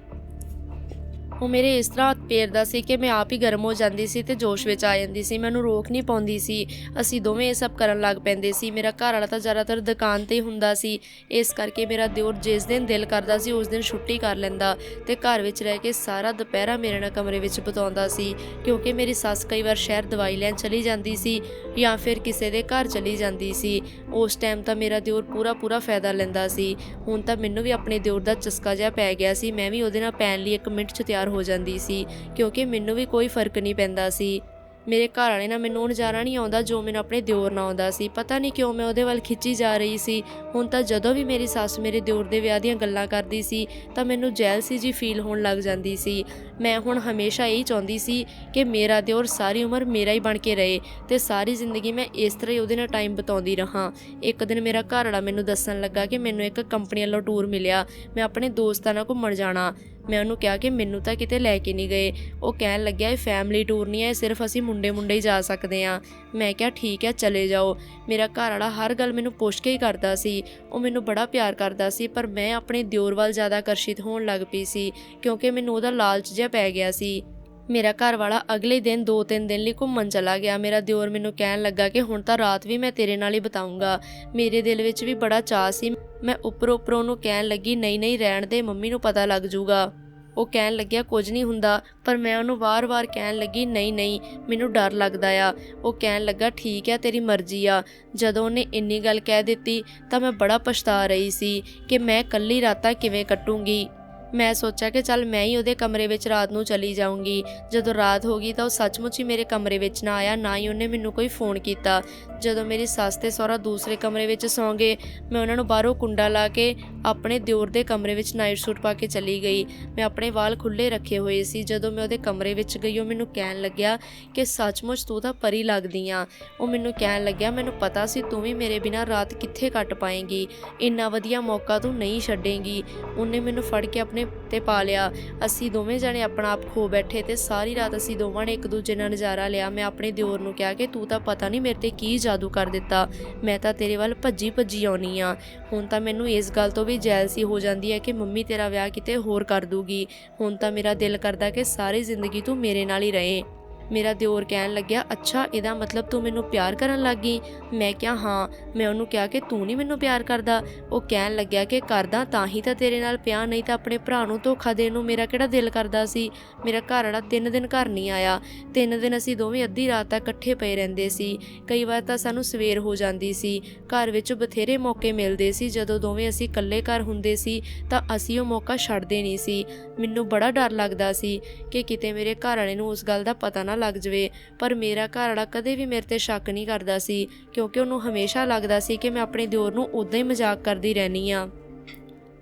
ਉਹ ਮੇਰੇ ਇਸ ਤਰ੍ਹਾਂ ਹੱਥ ਪੇਰਦਾ ਸੀ ਕਿ ਮੈਂ ਆਪ ਹੀ ਗਰਮ ਹੋ ਜਾਂਦੀ ਸੀ ਤੇ ਜੋਸ਼ ਵਿੱਚ ਆ ਜਾਂਦੀ ਸੀ। ਮੈਨੂੰ ਰੋਕ ਨਹੀਂ ਪਾਉਂਦੀ ਸੀ। ਅਸੀਂ ਦੋਵੇਂ ਇਹ ਸਭ ਕਰਨ ਲੱਗ ਪੈਂਦੇ ਸੀ। ਮੇਰਾ ਘਰ ਵਾਲਾ ਤਾਂ ਜ਼ਿਆਦਾਤਰ ਦੁਕਾਨ ਤੇ ਹੁੰਦਾ ਸੀ। ਇਸ ਕਰਕੇ ਮੇਰਾ ਦਿਓਰ ਜਿਸ ਦਿਨ ਦਿਲ ਕਰਦਾ ਸੀ, ਉਸ ਦਿਨ ਛੁੱਟੀ ਕਰ ਲੈਂਦਾ ਤੇ ਘਰ ਵਿੱਚ ਰਹਿ ਕੇ ਸਾਰਾ ਦੁਪਹਿਰਾ ਮੇਰੇ ਨਾਲ ਕਮਰੇ ਵਿੱਚ ਬਿਤਾਉਂਦਾ ਸੀ। ਕਿਉਂਕਿ ਮੇਰੀ ਸੱਸ ਕਈ ਵਾਰ ਸ਼ਹਿਰ ਦਵਾਈ ਲੈਣ ਚਲੀ ਜਾਂਦੀ ਸੀ ਜਾਂ ਫਿਰ ਕਿਸੇ ਦੇ ਘਰ ਚਲੀ ਜਾਂਦੀ ਸੀ। ਉਸ ਟਾਈਮ ਤਾਂ ਮੇਰਾ ਦਿਓਰ ਪੂਰਾ ਪੂਰਾ ਫਾਇਦਾ ਲੈਂਦਾ ਸੀ। ਹੁਣ ਤਾਂ ਮੈਨੂੰ ਵੀ ਆਪਣੇ ਦਿਓਰ ਦਾ ਚਸਕਾ ਜਿਹਾ ਪੈ ਗਿਆ ਸੀ। ਮੈਂ ਵੀ ਉਹਦੇ ਨਾਲ ਪੈਣ ਲਈ ਇੱਕ ਮਿੰਟ 'ਚ ਤਿਆਰ ਹੋ ਜਾਂਦੀ ਸੀ, ਕਿਉਂਕਿ ਮੈਨੂੰ ਵੀ ਕੋਈ ਫ਼ਰਕ ਨਹੀਂ ਪੈਂਦਾ ਸੀ। ਮੇਰੇ ਘਰ ਵਾਲੇ ਨਾਲ ਮੈਨੂੰ ਨਜ਼ਾਰਾ ਨਹੀਂ ਆਉਂਦਾ, ਜੋ ਮੈਨੂੰ ਆਪਣੇ ਦਿਓਰ ਨਾਲ ਆਉਂਦਾ ਸੀ। ਪਤਾ ਨਹੀਂ ਕਿਉਂ ਮੈਂ ਉਹਦੇ ਵੱਲ ਖਿੱਚੀ ਜਾ ਰਹੀ ਸੀ। ਹੁਣ ਤਾਂ ਜਦੋਂ ਵੀ ਮੇਰੀ ਸੱਸ ਮੇਰੇ ਦਿਓਰ ਦੇ ਵਿਆਹ ਦੀਆਂ ਗੱਲਾਂ ਕਰਦੀ ਸੀ, ਤਾਂ ਮੈਨੂੰ ਜੈਲਸੀ ਜੀ ਫੀਲ ਹੋਣ ਲੱਗ ਜਾਂਦੀ ਸੀ। ਮੈਂ ਹੁਣ ਹਮੇਸ਼ਾ ਇਹੀ ਚਾਹੁੰਦੀ ਸੀ ਕਿ ਮੇਰਾ ਦਿਓਰ ਸਾਰੀ ਉਮਰ ਮੇਰਾ ਹੀ ਬਣ ਕੇ ਰਹੇ ਤੇ ਸਾਰੀ ਜ਼ਿੰਦਗੀ ਮੈਂ ਇਸ ਤਰ੍ਹਾਂ ਹੀ ਉਹਦੇ ਨਾਲ ਟਾਈਮ ਬਿਤਾਉਂਦੀ ਰਹਾ। ਇੱਕ ਦਿਨ ਮੇਰਾ ਘਰ ਵਾਲਾ ਮੈਨੂੰ ਦੱਸਣ ਲੱਗਾ ਕਿ ਮੈਨੂੰ ਇੱਕ ਕੰਪਨੀ ਵੱਲੋਂ ਟੂਰ ਮਿਲਿਆ। ਮੈਂ ਆਪਣੇ ਦੋਸਤਾਂ ਨਾਲ ਘੁੰਮਣ ਜਾਣਾ। ਮੈਂ ਉਹਨੂੰ ਕਿਹਾ ਕਿ ਮੈਨੂੰ ਤਾਂ ਕਿਤੇ ਲੈ ਕੇ ਨਹੀਂ ਗਏ। ਉਹ ਕਹਿਣ ਲੱਗਿਆ, ਇਹ ਫੈਮਿਲੀ ਟੂਰ ਨਹੀਂ ਹੈ, ਸਿਰਫ ਅਸੀਂ ਮੁੰਡੇ ਮੁੰਡੇ ਹੀ ਜਾ ਸਕਦੇ ਆ ਮੈਂ ਕਿਹਾ, ਠੀਕ ਹੈ, ਚਲੇ ਜਾਓ। ਮੇਰਾ ਘਰ ਵਾਲਾ ਹਰ ਗੱਲ ਮੈਨੂੰ ਪੁੱਛ ਕੇ ਹੀ ਕਰਦਾ ਸੀ। ਉਹ ਮੈਨੂੰ ਬੜਾ ਪਿਆਰ ਕਰਦਾ ਸੀ, ਪਰ ਮੈਂ ਆਪਣੇ ਦਿਓਰ ਵੱਲ ਜ਼ਿਆਦਾ ਆਕਰਸ਼ਿਤ ਹੋਣ ਲੱਗ ਪਈ ਸੀ, ਕਿਉਂਕਿ ਮੈਨੂੰ ਉਹਦਾ ਲਾਲਚ ਜਿਹਾ ਪੈ ਗਿਆ ਸੀ। ਮੇਰਾ ਘਰ ਵਾਲਾ ਅਗਲੇ ਦਿਨ 2-3 ਦਿਨ ਲਈ ਘੁੰਮਣ ਚਲਾ ਗਿਆ। ਮੇਰਾ ਦਿਓਰ ਮੈਨੂੰ ਕਹਿਣ ਲੱਗਾ ਕਿ ਹੁਣ ਤਾਂ ਰਾਤ ਵੀ ਮੈਂ ਤੇਰੇ ਨਾਲ ਹੀ ਬਿਤਾਉਂਗਾ ਮੇਰੇ ਦਿਲ ਵਿੱਚ ਵੀ ਬੜਾ ਚਾਅ ਸੀ। ਮੈਂ ਉੱਪਰੋਂ ਉੱਪਰੋਂ ਉਹਨੂੰ ਕਹਿਣ ਲੱਗੀ ਨਹੀਂ ਨਹੀਂ ਰਹਿਣ ਦੇ, ਮੰਮੀ ਨੂੰ ਪਤਾ ਲੱਗ ਜਾਊਗਾ ਉਹ ਕਹਿਣ ਲੱਗਿਆ, ਕੁਝ ਨਹੀਂ ਹੁੰਦਾ। ਪਰ ਮੈਂ ਉਹਨੂੰ ਵਾਰ-ਵਾਰ ਕਹਿਣ ਲੱਗੀ ਨਹੀਂ ਨਹੀਂ ਮੈਨੂੰ ਡਰ ਲੱਗਦਾ ਆ। ਉਹ ਕਹਿਣ ਲੱਗਾ, ਠੀਕ ਹੈ ਤੇਰੀ ਮਰਜ਼ੀ ਆ। ਜਦੋਂ ਉਹਨੇ ਇੰਨੀ ਗੱਲ ਕਹਿ ਦਿੱਤੀ ਤਾਂ ਮੈਂ ਬੜਾ ਪਛਤਾ ਰਹੀ ਸੀ ਕਿ ਮੈਂ ਕੱਲੀ ਰਾਤਾਂ ਕਿਵੇਂ ਕੱਟੂੰਗੀ। ਮੈਂ ਸੋਚਿਆ ਕਿ ਚੱਲ ਮੈਂ ਹੀ ਉਹਦੇ ਕਮਰੇ ਵਿੱਚ ਰਾਤ ਨੂੰ ਚਲੀ ਜਾਊਂਗੀ। ਜਦੋਂ ਰਾਤ ਹੋ ਗਈ ਤਾਂ ਉਹ ਸੱਚਮੁੱਚ ਹੀ ਮੇਰੇ ਕਮਰੇ ਵਿੱਚ ਨਾ ਆਇਆ, ਨਾ ਹੀ ਉਹਨੇ ਮੈਨੂੰ ਕੋਈ ਫੋਨ ਕੀਤਾ। ਜਦੋਂ ਮੇਰੀ ਸੱਸ ਤੇ ਸਹੁਰਾ ਦੂਸਰੇ ਕਮਰੇ ਵਿੱਚ ਸੌਂ ਗਏ ਮੈਂ ਉਹਨਾਂ ਨੂੰ ਬਾਹਰੋਂ ਕੁੰਡਾ ਲਾ ਕੇ ਆਪਣੇ ਦਿਓਰ ਦੇ ਕਮਰੇ ਵਿੱਚ ਨਾਈਟ ਸੂਟ ਪਾ ਕੇ ਚਲੀ ਗਈ। ਮੈਂ ਆਪਣੇ ਵਾਲ ਖੁੱਲੇ ਰੱਖੇ ਹੋਏ ਸੀ। ਜਦੋਂ ਮੈਂ ਉਹਦੇ ਕਮਰੇ ਵਿੱਚ ਗਈ, ਉਹ ਮੈਨੂੰ ਕਹਿਣ ਲੱਗਿਆ ਕਿ ਸੱਚਮੁੱਚ ਤੂੰ ਤਾਂ ਪਰੀ ਲੱਗਦੀ ਆ। ਉਹ ਮੈਨੂੰ ਕਹਿਣ ਲੱਗਿਆ, ਮੈਨੂੰ ਪਤਾ ਸੀ ਤੂੰ ਵੀ ਮੇਰੇ ਬਿਨਾਂ ਰਾਤ ਕਿੱਥੇ ਕੱਟ ਪਾਏਂਗੀ। ਇੰਨਾ ਵਧੀਆ ਮੌਕਾ ਤੂੰ ਨਹੀਂ ਛੱਡੇਂਗੀ। ਉਹਨੇ ਮੈਨੂੰ ਫੜ ਕੇ ਆਪਣੇ ਤੇ ਪਾ ਲਿਆ। ਅਸੀਂ ਦੋਵੇਂ ਜਣੇ ਆਪਣਾ ਆਪ ਖੋ ਬੈਠੇ ਤੇ ਸਾਰੀ ਰਾਤ ਅਸੀਂ ਦੋਵਾਂ ਨੇ ਇੱਕ ਦੂਜੇ ਨਾਲ ਨਜ਼ਾਰਾ ਲਿਆ। ਮੈਂ ਆਪਣੇ ਦਿਓਰ ਨੂੰ ਕਿਹਾ ਕਿ ਤੂੰ ਤਾਂ ਪਤਾ ਨਹੀਂ ਮੇਰੇ ਤੇ ਕੀ ਜਾਦੂ ਕਰ ਦਿੱਤਾ। ਮੈਂ ਤਾਂ ਤੇਰੇ ਵੱਲ ਭੱਜੀ ਭੱਜੀ ਆਉਣੀ ਆ। ਹੁਣ ਤਾਂ ਮੈਨੂੰ ਇਸ ਗੱਲ ਤੋਂ ਵੀ ਜੈਲਸੀ ਹੋ ਜਾਂਦੀ ਹੈ ਕਿ ਮੰਮੀ ਤੇਰਾ ਵਿਆਹ ਕਿਤੇ ਹੋਰ ਕਰ ਦੂਗੀ। ਹੁਣ ਤਾਂ ਮੇਰਾ ਦਿਲ ਕਰਦਾ ਕਿ ਸਾਰੀ ਜ਼ਿੰਦਗੀ ਤੂੰ ਮੇਰੇ ਨਾਲ ਹੀ ਰਹੇ। ਮੇਰਾ ਦਿਓਰ ਕਹਿਣ ਲੱਗਿਆ, ਅੱਛਾ, ਇਹਦਾ ਮਤਲਬ ਤੂੰ ਮੈਨੂੰ ਪਿਆਰ ਕਰਨ ਲੱਗ ਗਈ? ਮੈਂ ਕਿਹਾ, ਹਾਂ। ਮੈਂ ਉਹਨੂੰ ਕਿਹਾ ਕਿ, ਤੂੰ ਨਹੀਂ ਮੈਨੂੰ ਪਿਆਰ ਕਰਦਾ? ਉਹ ਕਹਿਣ ਲੱਗਿਆ ਕਿ, ਕਰਦਾ ਤਾਂ ਹੀ ਤਾਂ ਤੇਰੇ ਨਾਲ ਪਿਆ, ਨਹੀਂ ਤਾਂ ਆਪਣੇ ਭਰਾ ਨੂੰ ਧੋਖਾ ਦੇਣ ਨੂੰ ਮੇਰਾ ਕਿਹੜਾ ਦਿਲ ਕਰਦਾ ਸੀ? ਮੇਰਾ ਘਰ ਵਾਲਾ ਤਿੰਨ ਦਿਨ ਘਰ ਨਹੀਂ ਆਇਆ। ਤਿੰਨ ਦਿਨ ਅਸੀਂ ਦੋਵੇਂ ਅੱਧੀ ਰਾਤ ਤੱਕ ਇਕੱਠੇ ਪਏ ਰਹਿੰਦੇ ਸੀ। ਕਈ ਵਾਰ ਤਾਂ ਸਾਨੂੰ ਸਵੇਰ ਹੋ ਜਾਂਦੀ ਸੀ। ਘਰ ਵਿੱਚ ਬਥੇਰੇ ਮੌਕੇ ਮਿਲਦੇ ਸੀ। ਜਦੋਂ ਦੋਵੇਂ ਅਸੀਂ ਇਕੱਲੇ ਘਰ ਹੁੰਦੇ ਸੀ, ਤਾਂ ਅਸੀਂ ਉਹ ਮੌਕਾ ਛੱਡਦੇ ਨਹੀਂ ਸੀ। ਮੈਨੂੰ ਬੜਾ ਡਰ ਲੱਗਦਾ ਸੀ ਕਿ ਕਿਤੇ ਮੇਰੇ ਘਰ ਵਾਲੇ ਨੂੰ ਉਸ ਗੱਲ ਦਾ ਪਤਾ ਨਾ ਲੱਗ ਜਵੇ। ਪਰ ਮੇਰਾ ਘਰੜਾ ਕਦੇ ਵੀ ਮੇਰੇ ਤੇ ਸ਼ੱਕ ਨਹੀਂ ਕਰਦਾ ਸੀ, ਕਿਉਂਕਿ ਉਹਨੂੰ ਹਮੇਸ਼ਾ ਲੱਗਦਾ ਸੀ ਕਿ ਮੈਂ ਆਪਣੇ ਦਿਓਰ ਨੂੰ ਉਦਾਂ ਹੀ ਮਜ਼ਾਕ ਕਰਦੀ ਰਹਿਣੀ ਆ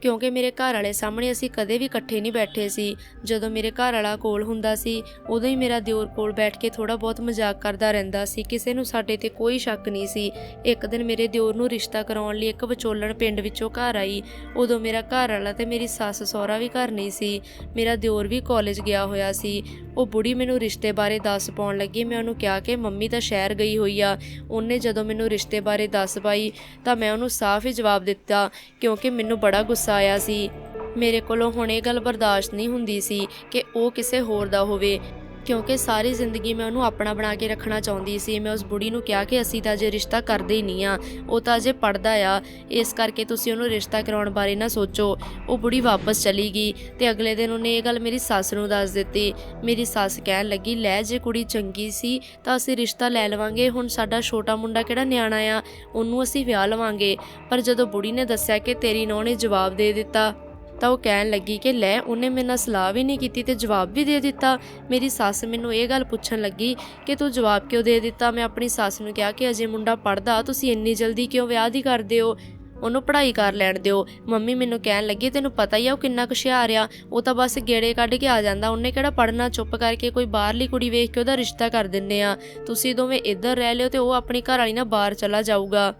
ਕਿਉਂਕਿ ਮੇਰੇ ਘਰ ਵਾਲੇ ਸਾਹਮਣੇ ਅਸੀਂ ਕਦੇ ਵੀ ਇਕੱਠੇ ਨਹੀਂ ਬੈਠੇ ਸੀ। ਜਦੋਂ ਮੇਰੇ ਘਰ ਵਾਲਾ ਕੋਲ ਹੁੰਦਾ ਸੀ, ਉਦੋਂ ਹੀ ਮੇਰਾ ਦਿਓਰ ਕੋਲ ਬੈਠ ਕੇ ਥੋੜਾ ਬਹੁਤ ਮਜ਼ਾਕ ਕਰਦਾ ਰਹਿੰਦਾ ਸੀ। ਕਿਸੇ ਨੂੰ ਸਾਡੇ ਤੇ ਕੋਈ ਸ਼ੱਕ ਨਹੀਂ ਸੀ। ਇੱਕ ਦਿਨ ਮੇਰੇ ਦਿਓਰ ਨੂੰ ਰਿਸ਼ਤਾ ਕਰਾਉਣ ਲਈ ਇੱਕ ਵਿਚੋਲਣ ਪਿੰਡ ਵਿੱਚੋਂ ਘਰ ਆਈ। ਉਦੋਂ ਮੇਰਾ ਘਰ ਵਾਲਾ ਤੇ ਮੇਰੀ ਸੱਸ ਸਹੁਰਾ ਵੀ ਘਰ ਨਹੀਂ ਸੀ। ਮੇਰਾ ਦਿਓਰ ਵੀ ਕਾਲਜ ਗਿਆ ਹੋਇਆ ਸੀ। ਉਹ ਬੁੜੀ ਮੈਨੂੰ ਰਿਸ਼ਤੇ ਬਾਰੇ ਦੱਸ ਪਾਉਣ ਲੱਗੀ। ਮੈਂ ਉਹਨੂੰ ਕਿਹਾ ਕਿ ਮੰਮੀ ਤਾਂ ਸ਼ਹਿਰ ਗਈ ਹੋਈ ਆ। ਉਹਨੇ ਜਦੋਂ ਮੈਨੂੰ ਰਿਸ਼ਤੇ ਬਾਰੇ ਦੱਸ ਪਾਈ ਤਾਂ ਮੈਂ ਉਹਨੂੰ ਸਾਫ਼ ਹੀ ਜਵਾਬ ਦਿੱਤਾ ਕਿਉਂਕਿ ਮੈਨੂੰ ਬੜਾ ਗੁੱਸਾ ਆਇਆ ਸੀ। ਮੇਰੇ ਕੋਲੋਂ ਹੁਣ ਇਹ ਗੱਲ ਬਰਦਾਸ਼ਤ ਨਹੀਂ ਹੁੰਦੀ ਸੀ ਕਿ ਉਹ ਕਿਸੇ ਹੋਰ ਦਾ ਹੋਵੇ। ਕਿਉਂਕਿ ਸਾਰੀ ਜ਼ਿੰਦਗੀ ਮੈਂ ਉਹਨੂੰ ਆਪਣਾ ਬਣਾ ਕੇ ਰੱਖਣਾ ਚਾਹੁੰਦੀ ਸੀ। ਮੈਂ ਉਸ ਬੁੜੀ ਨੂੰ ਕਿਹਾ ਕਿ ਅਸੀਂ ਤਾਂ ਅਜੇ ਰਿਸ਼ਤਾ ਕਰਦੇ ਹੀ ਨਹੀਂ ਆ। ਉਹ ਤਾਂ ਅਜੇ ਪੜਦਾ ਆ। ਇਸ ਕਰਕੇ ਤੁਸੀਂ ਉਹਨੂੰ ਰਿਸ਼ਤਾ ਕਰਾਉਣ ਬਾਰੇ ਨਾ ਸੋਚੋ। ਉਹ ਬੁੜੀ ਵਾਪਸ ਚਲੀ ਗਈ ਤੇ ਅਗਲੇ ਦਿਨ ਉਹਨੇ ਇਹ ਗੱਲ ਮੇਰੀ ਸੱਸ ਨੂੰ ਦੱਸ ਦਿੱਤੀ। ਮੇਰੀ ਸੱਸ ਕਹਿਣ ਲੱਗੀ, ਲੈ, ਜੇ ਕੁੜੀ ਚੰਗੀ ਸੀ ਤਾਂ ਅਸੀਂ ਰਿਸ਼ਤਾ ਲੈ ਲਵਾਂਗੇ। ਹੁਣ ਸਾਡਾ ਛੋਟਾ ਮੁੰਡਾ ਕਿਹੜਾ ਨਿਆਣਾ ਆ? ਉਹਨੂੰ ਅਸੀਂ ਵਿਆਹ ਲਵਾਂਗੇ। ਪਰ ਜਦੋਂ ਬੁੜੀ ਨੇ ਦੱਸਿਆ ਕਿ ਤੇਰੀ ਨੌਂ ਨੇ ਜਵਾਬ ਦੇ ਦਿੱਤਾ ਤਾਂ ਉਹ ਕਹਿਣ ਲੱਗੀ ਕਿ ਲੈ, ਉਹਨੇ ਮੇਰੇ ਨਾਲ ਸਲਾਹ ਵੀ ਨਹੀਂ ਕੀਤੀ ਤੇ ਜਵਾਬ ਵੀ ਦੇ ਦਿੱਤਾ। ਮੇਰੀ ਸੱਸ ਮੈਨੂੰ ਇਹ ਗੱਲ ਪੁੱਛਣ ਲੱਗੀ ਕਿ ਤੂੰ ਜਵਾਬ ਕਿਉਂ ਦੇ ਦਿੱਤਾ? ਮੈਂ ਆਪਣੀ ਸੱਸ ਨੂੰ ਕਿਹਾ ਕਿ ਅਜੇ ਮੁੰਡਾ ਪੜਦਾ ਤੁਸੀਂ ਇੰਨੀ ਜਲਦੀ ਕਿਉਂ ਵਿਆਹ ਦੀ ਕਰਦੇ ਹੋ? ਉਹਨੂੰ ਪੜ੍ਹਾਈ ਕਰ ਲੈਣ ਦਿਓ। ਮੰਮੀ ਮੈਨੂੰ ਕਹਿਣ ਲੱਗੀ, ਤੈਨੂੰ ਪਤਾ ਹੀ ਆ ਉਹ ਕਿੰਨਾ ਕੁਸ਼ਿਆਰ ਆ। ਉਹ ਤਾਂ ਬਸ ਗੇੜੇ ਕੱਢ ਕੇ ਆ ਜਾਂਦਾ। ਉਹਨੇ ਕਿਹੜਾ ਪੜਨਾ ਚੁੱਪ ਕਰਕੇ ਕੋਈ ਬਾਹਰਲੀ ਕੁੜੀ ਵੇਖ ਕੇ ਉਹਦਾ ਰਿਸ਼ਤਾ ਕਰ ਦਿੰਨੇ ਆ। ਤੁਸੀਂ ਦੋਵੇਂ ਇੱਧਰ ਰਹਿ ਲਿਓ ਤੇ ਉਹ ਆਪਣੀ ਘਰ ਵਾਲੀ ਨਾਲ ਬਾਹਰ ਚਲਾ ਜਾਊਗਾ।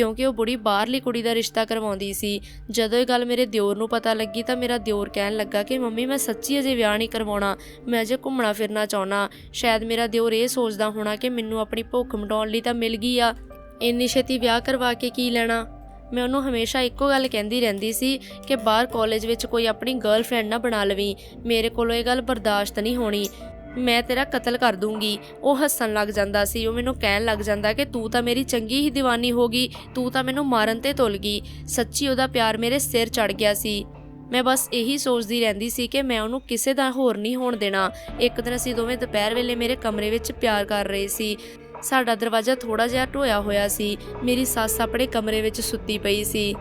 ਕਿਉਂਕਿ ਉਹ ਬੁੜੀ ਬਾਹਰਲੀ ਕੁੜੀ ਦਾ ਰਿਸ਼ਤਾ ਕਰਵਾਉਂਦੀ ਸੀ। ਜਦੋਂ ਇਹ ਗੱਲ ਮੇਰੇ ਦਿਓਰ ਨੂੰ ਪਤਾ ਲੱਗੀ ਤਾਂ ਮੇਰਾ ਦਿਓਰ ਕਹਿਣ ਲੱਗਾ ਕਿ, ਮੰਮੀ, ਮੈਂ ਸੱਚੀ ਅਜੇ ਵਿਆਹ ਨਹੀਂ ਕਰਵਾਉਣਾ। ਮੈਂ ਅਜੇ ਘੁੰਮਣਾ ਫਿਰਨਾ ਚਾਹਣਾ ਸ਼ਾਇਦ ਮੇਰਾ ਦਿਓਰ ਇਹ ਸੋਚਦਾ ਹੋਣਾ ਕਿ ਮੈਨੂੰ ਆਪਣੀ ਭੁੱਖ ਮਿਟਾਉਣ ਲਈ ਤਾਂ ਮਿਲ ਗਈ ਆ। ਇੰਨੀ ਛੇਤੀ ਵਿਆਹ ਕਰਵਾ ਕੇ ਕੀ ਲੈਣਾ? ਮੈਂ ਉਹਨੂੰ ਹਮੇਸ਼ਾ ਇੱਕੋ ਗੱਲ ਕਹਿੰਦੀ ਰਹਿੰਦੀ ਸੀ ਕਿ ਬਾਹਰ ਕਾਲਜ ਵਿੱਚ ਕੋਈ ਆਪਣੀ ਗਰਲਫ੍ਰੈਂਡ ਨਾ ਬਣਾ ਲਵੀਂ। ਮੇਰੇ ਕੋਲੋਂ ਇਹ ਗੱਲ ਬਰਦਾਸ਼ਤ ਨਹੀਂ ਹੋਣੀ। ਮੈਂ ਤੇਰਾ ਕਤਲ ਕਰ ਦੂੰਗੀ। ਉਹ ਹੱਸਣ ਲੱਗ ਜਾਂਦਾ ਸੀ। ਉਹ ਮੈਨੂੰ ਕਹਿਣ ਲੱਗ ਜਾਂਦਾ ਕਿ ਤੂੰ ਤਾਂ ਮੇਰੀ ਚੰਗੀ ਹੀ دیਵਾਨੀ ਹੋ ਗਈ। ਤੂੰ ਤਾਂ ਮੈਨੂੰ ਮਾਰਨ ਤੇ ਤੁਲ ਗਈ। ਸੱਚੀ ਉਹਦਾ ਪਿਆਰ ਮੇਰੇ ਸਿਰ ਚੜ ਗਿਆ ਸੀ। ਮੈਂ ਬਸ ਇਹੀ ਸੋਚਦੀ ਰਹਿੰਦੀ ਸੀ ਕਿ ਮੈਂ ਉਹਨੂੰ ਕਿਸੇ ਦਾ ਹੋਰ ਨਹੀਂ ਹੋਣ ਦੇਣਾ। ਇੱਕ ਦਿਨ ਅਸੀਂ ਦੋਵੇਂ ਦੁਪਹਿਰ ਵੇਲੇ ਮੇਰੇ ਕਮਰੇ ਵਿੱਚ ਪਿਆਰ ਕਰ ਰਹੇ ਸੀ। ਸਾਡਾ ਦਰਵਾਜ਼ਾ ਥੋੜਾ ਜਿਹਾ ਢੋਇਆ ਹੋਇਆ ਸੀ। ਮੇਰੀ ਸੱਸ ਆਪਣੇ ਕਮਰੇ ਵਿੱਚ ਸੁੱਤੀ ਪਈ ਸੀ।